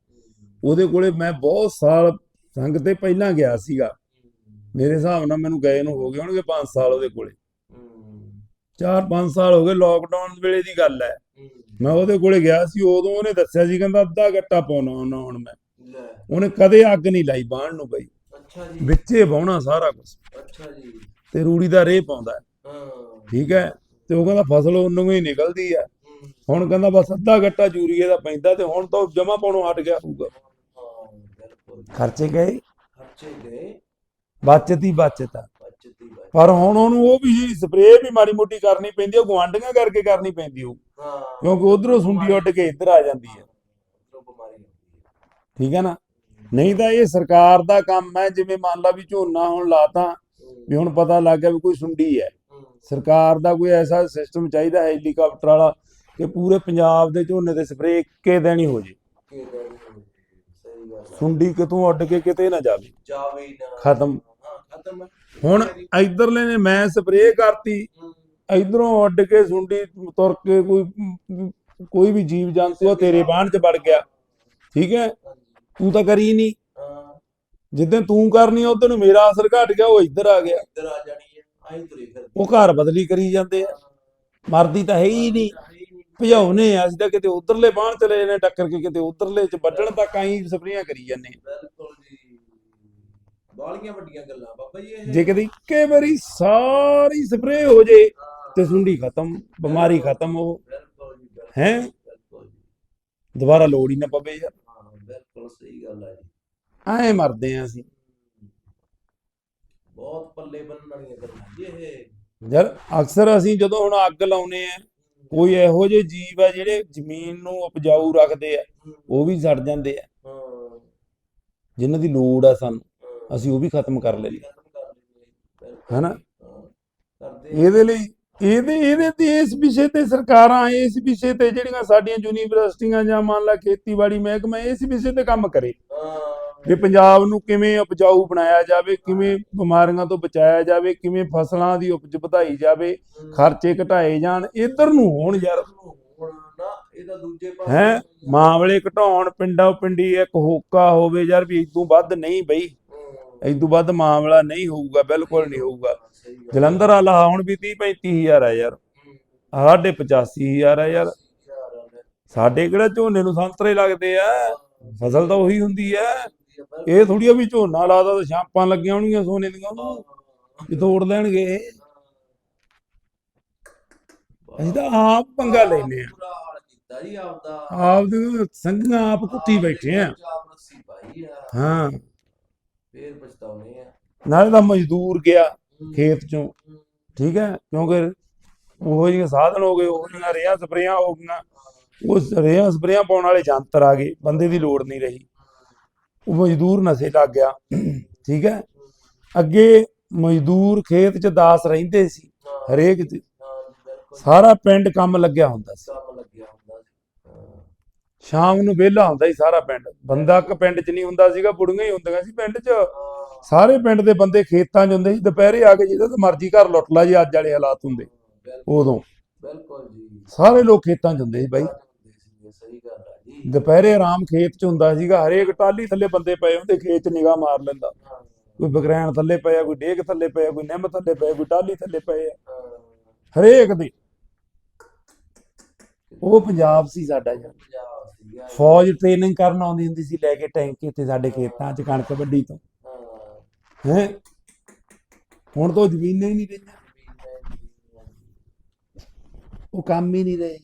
ਉਹਦੇ ਕੋਲੇ ਮੈਂ ਬਹੁਤ ਸਾਲ ਸੰਗ ਤੇ ਪਹਿਲਾਂ ਗਿਆ ਸੀਗਾ। ਮੇਰੇ ਹਿਸਾਬ ਨਾਲ ਮੈਨੂੰ ਗਏ ਨੂੰ ਹੋ ਗਏ ਹੋਣਗੇ 5 ਸਾਲ ਉਹਦੇ ਕੋਲੇ। 4-5 ਸਾਲ ਹੋ ਗਏ ਲੋਕਡਾਊਨ ਵੇਲੇ ਦੀ ਗੱਲ ਹੈ। ਮੈਂ ਉਹਦੇ ਕੋਲੇ ਗਿਆ ਸੀ ਉਦੋਂ ਉਹਨੇ ਦੱਸਿਆ ਸੀ ਕਹਿੰਦਾ ਅੱਧਾ ਗੱਟਾ ਪਾਉਣਾ ਉਹਨਾਂ ਹੁਣ ਮੈਂ। ਉਹਨੇ ਕਦੇ ਅੱਗ ਨਹੀਂ ਲਾਈ ਬਾਣ ਨੂੰ ਬਈ। ਅੱਛਾ ਜੀ। ਵਿੱਚੇ ਵਾਹੁਣਾ ਸਾਰਾ ਕੁਝ ਅੱਛਾ ਜੀ। ਤੇ ਰੂੜੀ ਦਾ ਰੇਹ ਪਾਉਂਦਾ ਹੈ, ਠੀਕ ਹੈ? ਤੇ ਉਹ ਕਹਿੰਦਾ ਫਸਲ ਉਹਨੂੰ ਹੀ ਨਿਕਲਦੀ ਹੈ। ਹੂੰ, ਹੁਣ ਕਹਿੰਦਾ ਬਸ ਅੱਧਾ ਗੱਟਾ ਯੂਰੀਏ ਦਾ ਪੈਂਦਾ ਤੇ ਹੁਣ ਤਾਂ ਜਮਾ ਪਾਉਣੋਂ ਹਟ ਗਿਆ ਹੋਊਗਾ। ਖਰਚੇ ਗਏ? ਖਰਚੇ ਗਏ। ਬਚਤ ਬਚਤ। ਪਰ ਹੁਣ ਉਹਨੂੰ ਉਹ ਵੀ ਸਪਰੇਅ ਵੀ ਮਾੜੀ ਮੋਟੀ ਕਰਨੀ ਪੈਂਦੀ ਉਹ ਗੁਆਂਢੀਆਂ ਕਰਕੇ ਕਰਨੀ ਪੈਂਦੀ ਉਹ ਕਿਉਂਕਿ ਉਧਰੋਂ ਸੁੰਡੀ ਉੱਡ ਕੇ ਇੱਧਰ ਆ ਜਾਂਦੀ ਹੈ ਠੀਕ ਹੈ ਨਾ? ਨਹੀਂ ਤਾਂ ਇਹ ਸਰਕਾਰ ਦਾ ਕੰਮ ਹੈ ਜਿਵੇਂ ਮੰਨ ਲਾ ਵੀ ਝੋਨਾ ਹੁਣ ਲਾਤਾ ਵੀ ਹੁਣ ਪਤਾ ਲੱਗ ਗਿਆ ਵੀ ਕੋਈ ਸੁੰਡੀ ਹੈ। ਹੂੰ, ਸਰਕਾਰ ਦਾ ਕੋਈ ਐਸਾ ਸਿਸਟਮ ਚਾਹੀਦਾ ਹੈ ਹੈਲੀਕਾਪਟਰ ਵਾਲਾ ਕਿ ਪੂਰੇ ਪੰਜਾਬ ਦੇ ਝੋਨੇ ਤੇ ਸਪਰੇਅ ਇੱਕੇ ਦਿਨ ਹੀ ਹੋ ਜੇ ਕੀ ਗੱਲ ਹੋਈ? ਸਹੀ ਗੱਲ ਹੈ। ਸੁੰਡੀ ਕਿਤੋਂ ਉੱਡ ਕੇ ਕਿਤੇ ਨਾ ਜਾਵੇ। ਜਾਵੇ ਹੀ ਨਾ। ਖਤਮ। ਹਾਂ ਖਤਮ। ਹੈ। ਹੁਣ ਇਧਰਲੇ ਨੇ ਮੈਂ ਸਪਰੇਅ ਕਰਤੀ। ਇਧਰੋਂ ਉੱਡ ਕੇ ਸੁੰਡੀ ਤੁਰ ਕੇ ਕੋਈ ਕੋਈ ਵੀ ਜੀਵ ਜੰਤੂ ਆ ਤੇਰੇ ਬਾਣ ਚ ਵੜ ਗਿਆ। ਠੀਕ ਹੈ? ਤੂੰ ਤਾਂ ਕਰੀ ਨਹੀਂ। ਹਾਂ। ਜਿੱਦਾਂ ਤੂੰ ਕਰਨੀ ਉਧਰ ਨੂੰ ਮੇਰਾ ਅਸਰ ਘਟ ਗਿਆ ਉਹ ਇੱਧਰ ਆ ਗਿਆ। ਇੱਧਰ ਆ ਜਾਣੀ ਹੈ। ਆਈ ਤੁਰੇ ਫਿਰਦੇ। ਉਹ ਘਰ ਬਦਲੀ ਕਰੀ ਜਾਂਦੇ ਆ। ਮਰਦੀ ਤਾਂ ਹੈ ਹੀ ਨਹੀਂ। ਭਜਾਉਨੇ ਆ ਅਸੀਂ ਤਾਂ ਕਿਤੇ ਉਧਰਲੇ ਬਾਣ ਚਲੇ ਜਾਂਦੇ ਟੱਕਰ ਕੇ ਕਿਤੇ ਉਧਰਲੇ ਚ ਵੱਢਣ ਤੱਕ ਆਈ ਸਪਰੇਆਂ ਕਰੀ ਜਾਂਦੇ। ਬਿਲਕੁਲ ਜੀ। ਬਾਲੀਆਂ ਵੱਡੀਆਂ ਗੱਲਾਂ ਬਾਬਾ ਜੀ ਇਹ। ਜੇ ਕਦੀ ਇੱਕੇ ਵਾਰੀ ਸਾਰੀ ਸਪਰੇਅ ਹੋ ਜੇ ਤੇ ਸੁੰਡੀ ਖਤਮ ਬਿਮਾਰੀ ਖਤਮ ਹੋ। ਬਿਲਕੁਲ ਜੀ ਬਿਲਕੁਲ, ਹੈਂ? ਬਿਲਕੁਲ ਜੀ। ਦੁਬਾਰਾ ਲੋੜ ਹੀ ਨਾ ਪਵੇ ਯਾਰ। ਹਾਂ ਬਿਲਕੁਲ ਸਹੀ ਗੱਲ ਹੈ ਜੀ। ਐਂ ਮਰਦੇ ਆ ਅਸੀਂ। ਬਹੁਤ ਪੱਲੇ ਬੰਨਣ ਵਾਲੀਆਂ ਗੱਲਾਂ ਜੀ ਇਹ। ਯਾਰ ਅਕਸਰ ਅਸੀਂ ਜਦੋਂ ਹੁਣ ਅੱਗ ਲਾਉਨੇ ਆ ਕੋਈ ਇਹੋ ਜਿਹੇ ਜੀਵ ਆ ਜਿਹੜੇ ਜ਼ਮੀਨ ਨੂੰ ਉਪਜਾਊ ਰੱਖਦੇ ਆ, ਉਹ ਵੀ ਸੜ ਜਾਂਦੇ ਆ। ਜਿਨ੍ਹਾਂ ਦੀ ਲੋੜ ਆ ਸਾਨੂੰ, ਅਸੀਂ ਉਹ ਵੀ ਖਤਮ ਕਰ ਲੈਂਦੇ ਖਤਮ ਇਹਦੇ ਲਈ, ਇਹਦੇ ਇਹਦੇ ਤੇ ਇਸ ਵਿਸ਼ੇ ਤੇ ਸਰਕਾਰਾਂ, ਇਸ ਵਿਸ਼ੇ ਤੇ ਜਿਹੜੀਆਂ ਸਾਡੀਆਂ ਯੂਨੀਵਰਸਿਟੀਆਂ ਜਾਂ ਮੰਨ ਲਾ ਖੇਤੀਬਾੜੀ ਮਹਿਕਮਾ, ਇਸ ਵਿਸ਼ੇ ਤੇ ਕੰਮ ਕਰੇ। ਵੀ ਪੰਜਾਬ ਨੂੰ ਕਿਵੇਂ ਉਪਜਾਊ ਬਣਾਇਆ ਜਾਵੇ ਕਿਵੇਂ ਬਿਮਾਰੀਆਂ ਤੋਂ ਬਚਾਇਆ ਜਾਵੇ ਕਿਵੇਂ ਫਸਲਾਂ ਦੀ ਉਪਜ ਵਧਾਈ ਜਾਵੇ ਖਰਚੇ ਘਟਾਏ ਜਾਣ ਇਧਰ ਨੂੰ ਹੋਣ ਯਾਰ। ਹੈ? ਮਾਮਲੇ ਘਟਾਉਣ ਪਿੰਡਾਂ ਪਿੰਡੀ ਇੱਕ ਹੋਕਾ ਹੋਵੇ ਯਾਰ ਵੀ ਇਦੋਂ ਵੱਧ ਨਹੀਂ ਬਈ। ਹੂੰ, ਇਦੋਂ ਵੱਧ ਮਾਮਲਾ ਨਹੀਂ ਹੋਊਗਾ ਬਿਲਕੁਲ ਨਹੀਂ ਹੋਊਗਾ। ਜਲੰਧਰ ਵਾਲਾ ਹੁਣ ਵੀ 30 35000 ਆ ਯਾਰ। ਸਾਡੇ 85000 ਆ ਯਾਰ ਯਾਰ। ਸਾਡੇ ਕਿਹੜਾ ਝੋਨੇ ਨੂੰ ਸੰਤਰੇ ਲੱਗਦੇ ਆ? ਫਸਲ ਤਾਂ ਉਹੀ ਹੁੰਦੀ ਆ। ਇਹ ਥੋੜੀ ਆ ਵੀ ਝੋਨਾ ਲਾਦਾ ਤਾਂ ਛਾਪਾਂ ਲੱਗੀਆਂ ਹੋਣਗੀਆਂ ਸੋਨੇ ਦੀਆਂ ਉਹਨੂੰ। ਵੀ ਤੋੜ ਲੈਣਗੇ ਅਸੀਂ ਤਾਂ ਆਪ ਪੰਗਾ ਲੈਨੇ ਆ ਬੁਰਾ ਹਾਲ ਕੀਤਾ ਜੀ ਆਪਦਾ। ਆਪ ਦੇ ਸੰਗੀਆਂ ਆਪ ਕੁੱਤੀ ਬੈਠੇ ਆ। ਆਪ ਰੱਸੀ ਪਾਈ ਆ। ਹਾਂ। ਫੇਰ ਪਛਤਾਉਨੇ ਆ। ਨਾਲੇ ਤਾਂ ਮਜ਼ਦੂਰ ਗਿਆ ਖੇਤ ਚੋਂ। ਠੀਕ ਹੈ? ਕਿਉਂਕਿ ਉਹੋ ਜਿਹੀਆਂ ਸਾਧਨ ਹੋ ਗਏ ਉਹ ਜਿਹੀਆਂ ਰੇਹਾਂ ਸਪਰੇਆਂ ਹੋ ਗਈਆਂ। ਉਹ ਰੇਹਾਂ ਸਪਰੇਆਂ ਪਾਉਣ ਵਾਲੇ ਯੰਤਰ ਆ ਗਏ। ਬੰਦੇ ਦੀ ਲੋੜ ਨਹੀਂ ਰਹੀ। ਉਹ ਮਜ਼ਦੂਰ ਨਸ਼ੇ ਲੱਗ ਗਿਆ। ਠੀਕ ਹੈ? ਅੱਗੇ ਮਜ਼ਦੂਰ ਖੇਤ 'ਚ ਦਾਸ ਰਹਿੰਦੇ ਸੀ, ਹਰੇਕ 'ਚ। ਸਾਰਾ ਪਿੰਡ ਕੰਮ ਲੱਗਿਆ ਹੁੰਦਾ ਸੀ। ਕੰਮ ਲੱਗਿਆ ਹੁੰਦਾ ਸ਼ਾਮ ਨੂੰ ਵਿਹਲਾ ਹੁੰਦਾ ਸੀ ਸਾਰਾ ਪਿੰਡ। ਬੰਦਾ ਇੱਕ ਪਿੰਡ 'ਚ ਨਹੀਂ ਹੁੰਦਾ ਸੀਗਾ, ਬੁੜੀਆਂ ਹੀ ਹੁੰਦੀਆਂ ਸੀ ਪਿੰਡ 'ਚ। ਸਾਰੇ ਪਿੰਡ ਦੇ ਬੰਦੇ ਖੇਤਾਂ 'ਚ ਹੁੰਦੇ ਸੀ। ਦੁਪਹਿਰੇ ਆ ਕੇ ਜਿਹਦਾ ਤਾਂ ਮਰਜ਼ੀ ਘਰ ਲੁੱਟ ਲਾ ਜੇ ਅੱਜ ਵਾਲੇ ਹਾਲਾਤ ਹੁੰਦੇ। ਬਿਲਕੁਲ ਉਦੋਂ। ਬਿਲਕੁਲ ਜੀ ਸਾਰੇ ਲੋਕ ਖੇਤਾਂ 'ਚ ਹੁੰਦੇ ਸੀ ਬਾਈ ਹੁੰਦੇ ਸੀਗੇ, ਸਹੀ ਗੱਲ ਹੈ ਜੀ ਦੁਪਹਿਰੇ ਆਰਾਮ ਖੇਤ 'ਚ ਹੁੰਦਾ ਸੀਗਾ, ਹਰੇਕ ਟਾਲੀ ਥੱਲੇ ਬੰਦੇ ਪਏ ਹੁੰਦੇ, ਖੇਤ 'ਚ ਨਿਗਾਹ ਮਾਰ ਲੈਂਦਾ। ਕੋਈ ਬਗਰੈਣ ਥੱਲੇ ਪਿਆ, ਕੋਈ ਡੇਕ ਥੱਲੇ ਪਿਆ, ਕੋਈ ਨਿੰਮ ਥੱਲੇ ਪਿਆ, ਕੋਈ ਟਾਲੀ ਥੱਲੇ ਪਏ ਹਰੇਕ ਦੇ। ਉਹ ਪੰਜਾਬ ਸੀ ਸਾਡਾ ਯਾਰ ਫੌਜ ਟ੍ਰੇਨਿੰਗ ਕਰਨ ਆਉਂਦੀ ਹੁੰਦੀ ਸੀ, ਲੈ ਕੇ ਟੈਂਕੀ ਤੇ ਸਾਡੇ ਖੇਤਾਂ 'ਚ ਕਣਕ ਵੱਢੀ ਤੋਂ। ਹਾਂ? ਹੈ ਹੁਣ ਤਾਂ ਜ਼ਮੀਨਾਂ ਹੀ ਨਹੀਂ ਰਹੀਆਂ। ਉਹ ਕੰਮ ਹੀ ਨਹੀਂ ਰਹੇ।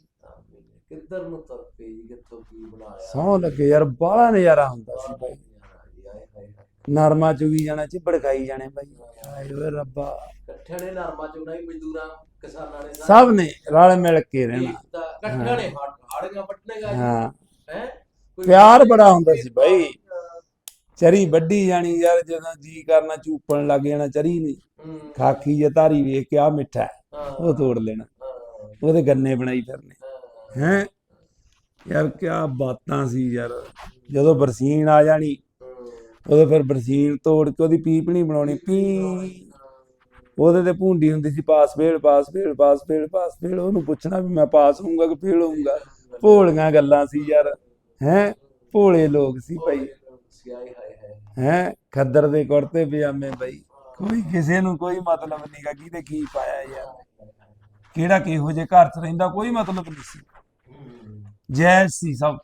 ਕਿੱਧਰ ਨੂੰ ਤੁਰ ਪਈ ਜੀ ਕਿੱਥੋਂ ਕੀ ਬਣਾਇਆ? ਸੌਂ ਲੱਗੇ ਯਾਰ ਬਾਹਲਾ ਨਜ਼ਾਰਾ ਹੁੰਦਾ ਸੀ ਬਾਈ। ਨਰਮਾ ਚੁਗੀ ਜਾਣਾ ਚਿੱਬੜ ਖਾਈ ਜਾਣੇ ਬਾਈ। ਹਾਏ ਓਏ ਰੱਬਾ। ਇਕੱਠਿਆਂ ਨੇ ਨਰਮਾ ਚੁਗਣਾ ਹੀ ਮਜ਼ਦੂਰਾਂ ਕਿਸਾਨਾਂ ਨੇ ਸਭ ਨੇ ਰਲ ਮਿਲ ਕੇ ਰਹਿਣਾ। ਇਕੱਠਿਆਂ ਨੇ ਹਾੜੀਆਂ ਪੱਟਣੇਗਾ ਹਾਂ। ਹੈ? ਪਿਆਰ ਬੜਾ ਹੁੰਦਾ ਸੀ ਬਾਈ। ਚਰੀ ਵੱਢੀ ਜਾਣੀ ਯਾਰ ਜਦੋਂ ਜੀ ਕਰਨਾ ਚੂਪਣ ਲੱਗ ਜਾਣਾ ਚਰੀ ਨਹੀਂ ਖਾਕੀ ਜਾਂ ਧਾਰੀ ਵੇਖ ਕੇ ਆ ਮਿੱਠਾ ਉਹ ਤੋੜ ਲੈਣਾ। ਉਹਦੇ ਗੰਨੇ ਬਣਾਈ ਫਿਰਨੇ। ਹੈ? ਯਾਰ ਕਿਆ ਬਾਤਾਂ ਸੀ ਯਾਰ। ਜਦੋਂ ਬਰਸੀਨ ਆ ਜਾਣੀ, ਉਦੋਂ ਫਿਰ ਬਰਸੀਨ ਤੋੜ ਕੇ ਉਹਦੀ ਪੀਪਣੀ ਬਣਾਉਣੀ ਪੀ ਉਹਦੇ ਤੇ ਭੁੰਡੀ ਹੁੰਦੀ ਸੀ, pass fail pass fail pass fail pass fail. ਉਹਨੂੰ ਪੁੱਛਣਾ ਵੀ ਮੈਂ ਪਾਸ ਹੋਊਂਗਾ ਕਿ ਫੇਲ ਹੋਊਂਗਾ। ਭੋਲੀਆਂ ਗੱਲਾਂ ਸੀ ਯਾਰ, ਹੈ? ਭੋਲੇ ਲੋਕ ਸੀ ਭਾਈ। ਸਿਆਈ ਹੈ? ਖੱਦਰ ਦੇ ਕੁੜਤੇ ਪਜਾਮੇ ਬਈ ਕੋਈ ਕਿਸੇ ਨੂੰ ਕੋਈ ਮਤਲਬ ਨਹੀਂਗਾ ਕਿਹਦੇ ਕੀ ਪਾਇਆ ਯਾਰ। ਕਿਹੜਾ ਕਿਹੋ ਜਿਹੇ ਘਰ 'ਚ ਰਹਿੰਦਾ, ਕੋਈ ਮਤਲਬ ਨਹੀਂ ਸੀ। ਜੈਜ਼ ਸੀ ਸਭ।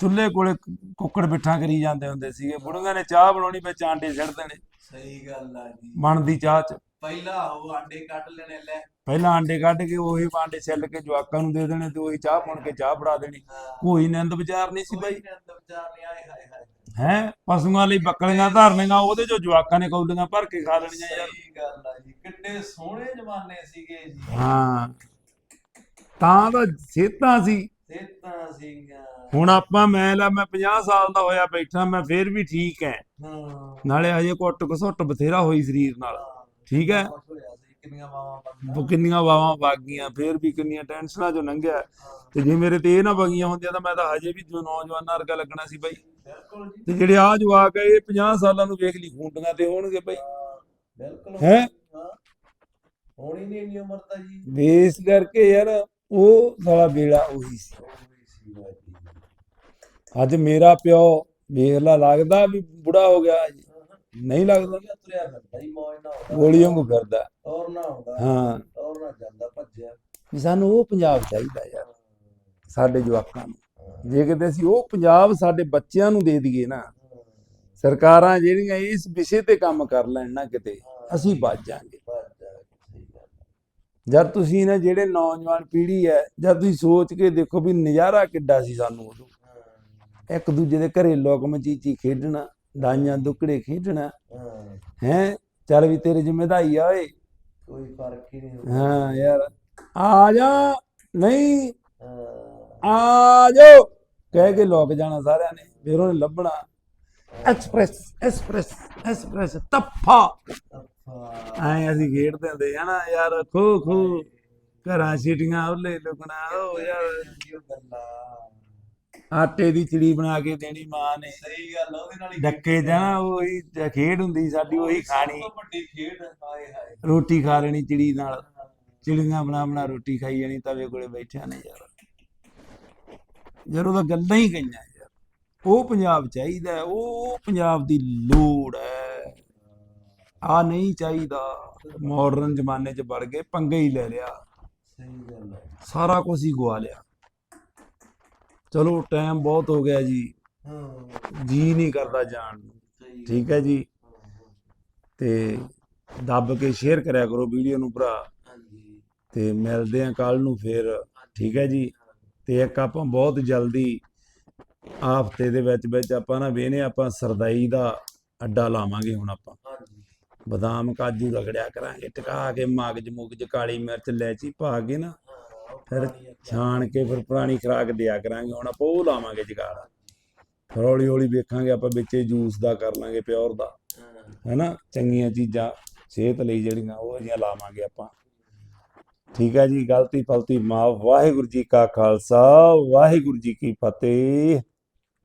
ਚੁੱਲ੍ਹੇ ਕੋਲੇ ਕੁੱਕੜ ਬਿੱਠਾ ਕਰੀ ਜਾਂਦੇ ਹੁੰਦੇ ਸੀਗੇ। ਬੁੜੀਆਂ ਨੇ ਚਾਹ ਬਣਾਉਣੀ ਵਿੱਚ ਆਂਡੇ ਸਿੱਟ ਦੇਣੇ। ਸਹੀ ਗੱਲ ਆ ਜੀ। ਬਣਦੀ ਚਾਹ ਚ। ਪਹਿਲਾਂ ਉਹ ਆਂਡੇ ਕੱਢ ਲੈਣੇ ਲੈ। ਪਹਿਲਾਂ ਆਂਡੇ ਕੱਢ ਕੇ ਉਹੀ ਆਂਡੇ ਛਿੱਲ ਕੇ ਜਵਾਕਾਂ ਨੂੰ ਦੇ ਦੇਣੇ ਤੇ ਉਹੀ ਚਾਹ ਪਾਉਣ ਕੇ ਚਾਹ ਫੜਾ ਦੇਣੀ। ਕੋਈ ਨਿੰਦ ਵਿਚਾਰ ਨਹੀਂ ਸੀ ਬਾਈ। ਨਿੰਦ ਵਿਚਾਰ ਨਹੀਂ ਆਏ ਹਾਏ ਹਾਏ। ਹੈ? ਪਸ਼ੂਆਂ ਲਈ ਬੱਕਲੀਆਂ ਧਰਨੀਆਂ ਉਹਦੇ ਚੋਂ ਜਵਾਕਾਂ ਨੇ ਕੌਲੀਆਂ ਭਰ ਕੇ ਖਾ ਲੈਣੀਆਂ ਯਾਰ। ਸਹੀ ਗੱਲ ਆ ਜੀ। ਕਿੰਨੇ ਸੋਹਣੇ ਜ਼ਮਾਨੇ ਸੀਗੇ ਜੀ। ਹਾਂ। ਤਾਂ ਤਾਂ ਸਿਹਤਾਂ ਸੀ। ਸੇਤਾਂ ਸੀਗੀਆਂ। ਹੁਣ ਆਪਾਂ ਮੈਂ ਲਾ ਮੈਂ 50 ਸਾਲ ਦਾ ਹੋਇਆ ਬੈਠਾ ਮੈਂ ਫੇਰ ਵੀ ਠੀਕ ਐ। ਹਾਂ। ਨਾਲੇ ਹਜੇ ਕੁੱਟ ਘਸੁੱਟ ਬਥੇਰਾ ਹੋਈ ਸਰੀਰ ਨਾਲ। ਠੀਕ ਸੀ ਕਿੰਨੀਆਂ ਉਹ ਕਿੰਨੀਆਂ ਵਾਵਾਂ ਵਗ ਗਈਆਂ ਫੇਰ ਵੀ ਕਿੰਨੀਆਂ ਟੈਨਸ਼ਨਾਂ ਚੋਂ ਲੰਘਿਆ। ਤੇ ਜੇ ਮੇਰੇ ਤੇ ਇਹ ਨਾ ਵਗੀਆਂ ਹੁੰਦੀਆਂ ਤਾਂ ਮੈਂ ਤਾਂ ਹਜੇ ਵੀ ਨੌਜਵਾਨਾਂ ਵਰਗਾ ਲੱਗਣਾ ਸੀ ਬਾਈ। ਬਿਲਕੁਲ ਜੀ। ਤੇ ਜਿਹੜੇ ਆ ਜਵਾਕ ਇਹ 50 ਸਾਲਾਂ ਨੂੰ ਵੇਖ ਲਈ ਖੁੰਡੀਆਂ ਤੇ ਹੋਣਗੇ ਬਾਈ। ਬਿਲਕੁਲ ਹੈਂ? ਹੋਣੀ ਨਹੀਂ ਇੰਨੀ ਉਮਰ ਤਾਂ ਜੀ। ਬੇਸ ਕਰਕੇ ਯਾਰ ਉਹ ਸਾਲਾ ਵੇਲਾ ਉਹੀ ਸੀ। ਅੱਜ ਮੇਰਾ ਪਿਓ ਵੇਖ ਲੱਗਦਾ ਵੀ ਬੁੜਾ ਹੋ ਗਿਆ ਜੀ। ਨਹੀਂ ਲੱਗਦਾ। ਤੁਰਿਆ ਫਿਰਦਾ ਜੀ ਮੌਜ ਨਾ ਹੁੰਦਾ ਗੋਲੀ ਵਾਂਗੂ ਫਿਰਦਾ। ਔਰ ਨਾ ਹੁੰਦਾ ਹਾਂ। ਔਰ ਨਾ ਜਾਂਦਾ ਭੱਜਿਆ ਵੀ ਸਾਨੂੰ ਉਹ ਪੰਜਾਬ ਚਾਹੀਦਾ ਯਾਰ, ਸਾਡੇ ਜਵਾਕਾਂ ਨੂੰ। ਜੇ ਕਿਤੇ ਅਸੀਂ ਉਹ ਪੰਜਾਬ ਸਾਡੇ ਬੱਚਿਆਂ ਨੂੰ ਦੇ ਦਈਏ ਨਾ, ਸਰਕਾਰਾਂ ਜਿਹੜੀਆਂ ਇਸ ਵਿਸ਼ੇ ਤੇ ਕੰਮ ਕਰ ਲੈਣ ਨਾ ਕਿਤੇ, ਅਸੀਂ ਬਚ ਜਾਾਂਗੇ। ਸਹੀ ਜਦ ਤੁਸੀਂ ਨਾ ਜਿਹੜੇ ਨੌਜਵਾਨ ਪੀੜ੍ਹੀ ਹੈ ਜਦ ਤੁਸੀਂ ਸੋਚ ਕੇ ਦੇਖੋ ਵੀ ਨਜ਼ਾਰਾ ਕਿੱਡਾ ਸੀ ਸਾਨੂੰ ਉਦੋਂ। ਇੱਕ ਦੂਜੇ ਦੇ ਘਰੇ ਲੋਕਮ ਚੀਚੀ ਖੇਡਣਾ ਡਾਈਆਂ ਦੁੱਕੜੇ ਖੇਡਣਾ। ਹਾਂ। ਚੱਲ ਵੀ ਤੇਰੀ ਜ਼ਿੰਮੇਦਾਰੀ ਆ ਓਏ। ਕੋਈ ਫ਼ਰਕ ਹੀ ਨਹੀਂ ਹਾਂ ਯਾਰ ਆ ਜਾ ਨਹੀਂ। ਆ ਜਾਓ। ਕਹਿ ਕੇ ਲੋਕ ਜਾਣਾ ਸਾਰਿਆਂ ਨੇ ਫਿਰ ਉਹਨੇ ਲੱਭਣਾ। ਐਕਸਪ੍ਰੈਸ ਐਕਸਪ੍ਰੈਸ ਐਕਸਪ੍ਰੈਸ ਤੱਫਾ ਐ ਅਸੀਂ ਖੇਡਦੇ ਹੁੰਦੇ ਆ ਨਾ ਯਾਰ ਖੋ ਖੋ ਘਰਾਂ ਸੀਟੀਆਂ ਉੱਲੇ ਲੁਕਣਾ ਓ ਯਾਰ। ਆਟੇ ਦੀ ਚਿੜੀ ਬਣਾ ਕੇ ਦੇਣੀ ਮਾਂ ਨੇ। ਸਹੀ ਗੱਲ ਉਹਦੇ ਨਾਲ ਹੀ ਡੱਕੇ ਜਾਣਾ ਉਹੀ ਤੇ ਖੇਡ ਹੁੰਦੀ ਸਾਡੀ ਉਹੀ ਖਾਣੀ। ਤੋਂ ਵੱਡੀ ਖੇਡ ਹਾਏ ਹਾਏ। ਰੋਟੀ ਖਾ ਲੈਣੀ ਚਿੜੀ ਨਾਲ। ਚਿੜੀਆਂ ਬਣਾ ਬਣਾ ਰੋਟੀ ਖਾਈ ਜਾਣੀ ਤਵੇ ਕੋਲੇ ਬੈਠਿਆ ਨੇ ਯਾਰ। ਯਾਰ ਉਹਦਾ ਗੱਲਾਂ ਹੀ ਗਈਆਂ ਯਾਰ। ਉਹ ਪੰਜਾਬ ਚਾਹੀਦਾ ਉਹ ਪੰਜਾਬ ਦੀ ਲੋੜ ਹੈ ਆ ਨਹੀਂ ਚਾਹੀਦਾ। ਮਾਡਰਨ ਜ਼ਮਾਨੇ 'ਚ ਵੜ ਗਏ ਪੰਗੇ ਹੀ ਲੈ ਲਿਆ। ਸਹੀ ਗੱਲ ਹੈ। ਸਾਰਾ ਕੁਝ ਹੀ ਗਵਾ ਲਿਆ। ਚਲੋ ਟਾਈਮ ਬਹੁਤ ਹੋ ਗਿਆ ਜੀ। ਹਾਂ। ਜੀ ਨਹੀਂ ਕਰਦਾ ਜਾਣ ਨੂੰ। ਠੀਕ ਹੈ ਜੀ। ਤੇ ਦੱਬ ਕੇ ਸ਼ੇਅਰ ਕਰਿਆ ਕਰੋ ਵੀਡੀਓ ਨੂੰ ਭਰਾ। ਹਾਂਜੀ। ਤੇ ਮਿਲਦੇ ਆ ਕੱਲ ਨੂੰ ਫੇਰ। ਠੀਕ ਹੈ ਜੀ। ਤੇ ਇੱਕ ਆਪਾਂ ਬਹੁਤ ਜਲਦੀ ਆਹ ਹਫ਼ਤੇ ਦੇ ਵਿੱਚ ਵਿੱਚ ਆਪਾਂ ਨਾ ਵੇਨੇ ਆਪਾਂ ਸਰਦਾਈ ਦਾ ਅੱਡਾ ਲਾਵਾਂਗੇ ਹੁਣ ਆਪਾਂ। ਹਾਂਜੀ। ਬਦਾਮ ਕਾਜੂ ਰਗੜਿਆ ਕਰਾਂਗੇ, ਟਿਕਾ ਕੇ ਮਗਜ ਮੁਗਜ ਕਾਲੀ ਮਿਰਚ, ਲੈਚੀ ਪਾ ਕੇ ਨਾ ਫਿਰ ਪੁਰਾਣੀ ਅੱਛਾ। ਛਾਣ ਕੇ ਫਿਰ ਪੁਰਾਣੀ ਖਰਾਕ ਦਿਆ ਕਰਾਂਗੇ, ਹੁਣ ਆਪਾਂ ਉਹ ਲਾਵਾਂਗੇ ਜਗਾੜਾ। ਫਿਰ ਹੌਲੀ ਹੌਲੀ ਵੇਖਾਂਗੇ ਆਪਾਂ ਵਿੱਚੇ ਜੂਸ ਦਾ ਕਰ ਲਾਂਗੇ ਪਿਓਰ ਦਾ ਹਾਂ ਹੈਨਾ? ਚੰਗੀਆਂ ਚੀਜ਼ਾਂ, ਸਿਹਤ ਲਈ ਜਿਹੜੀਆਂ ਉਹ ਜਿਹੀਆਂ ਲਾਵਾਂਗੇ ਆਪਾਂ। ਠੀਕ ਹੈ ਜੀ ਗਲਤੀ ਫਲਤੀ ਮਾਫ, ਵਾਹਿਗੁਰੂ ਜੀ ਕਾ ਖਾਲਸਾ, ਵਾਹਿਗੁਰੂ ਜੀ ਕੀ ਫਤਿਹ।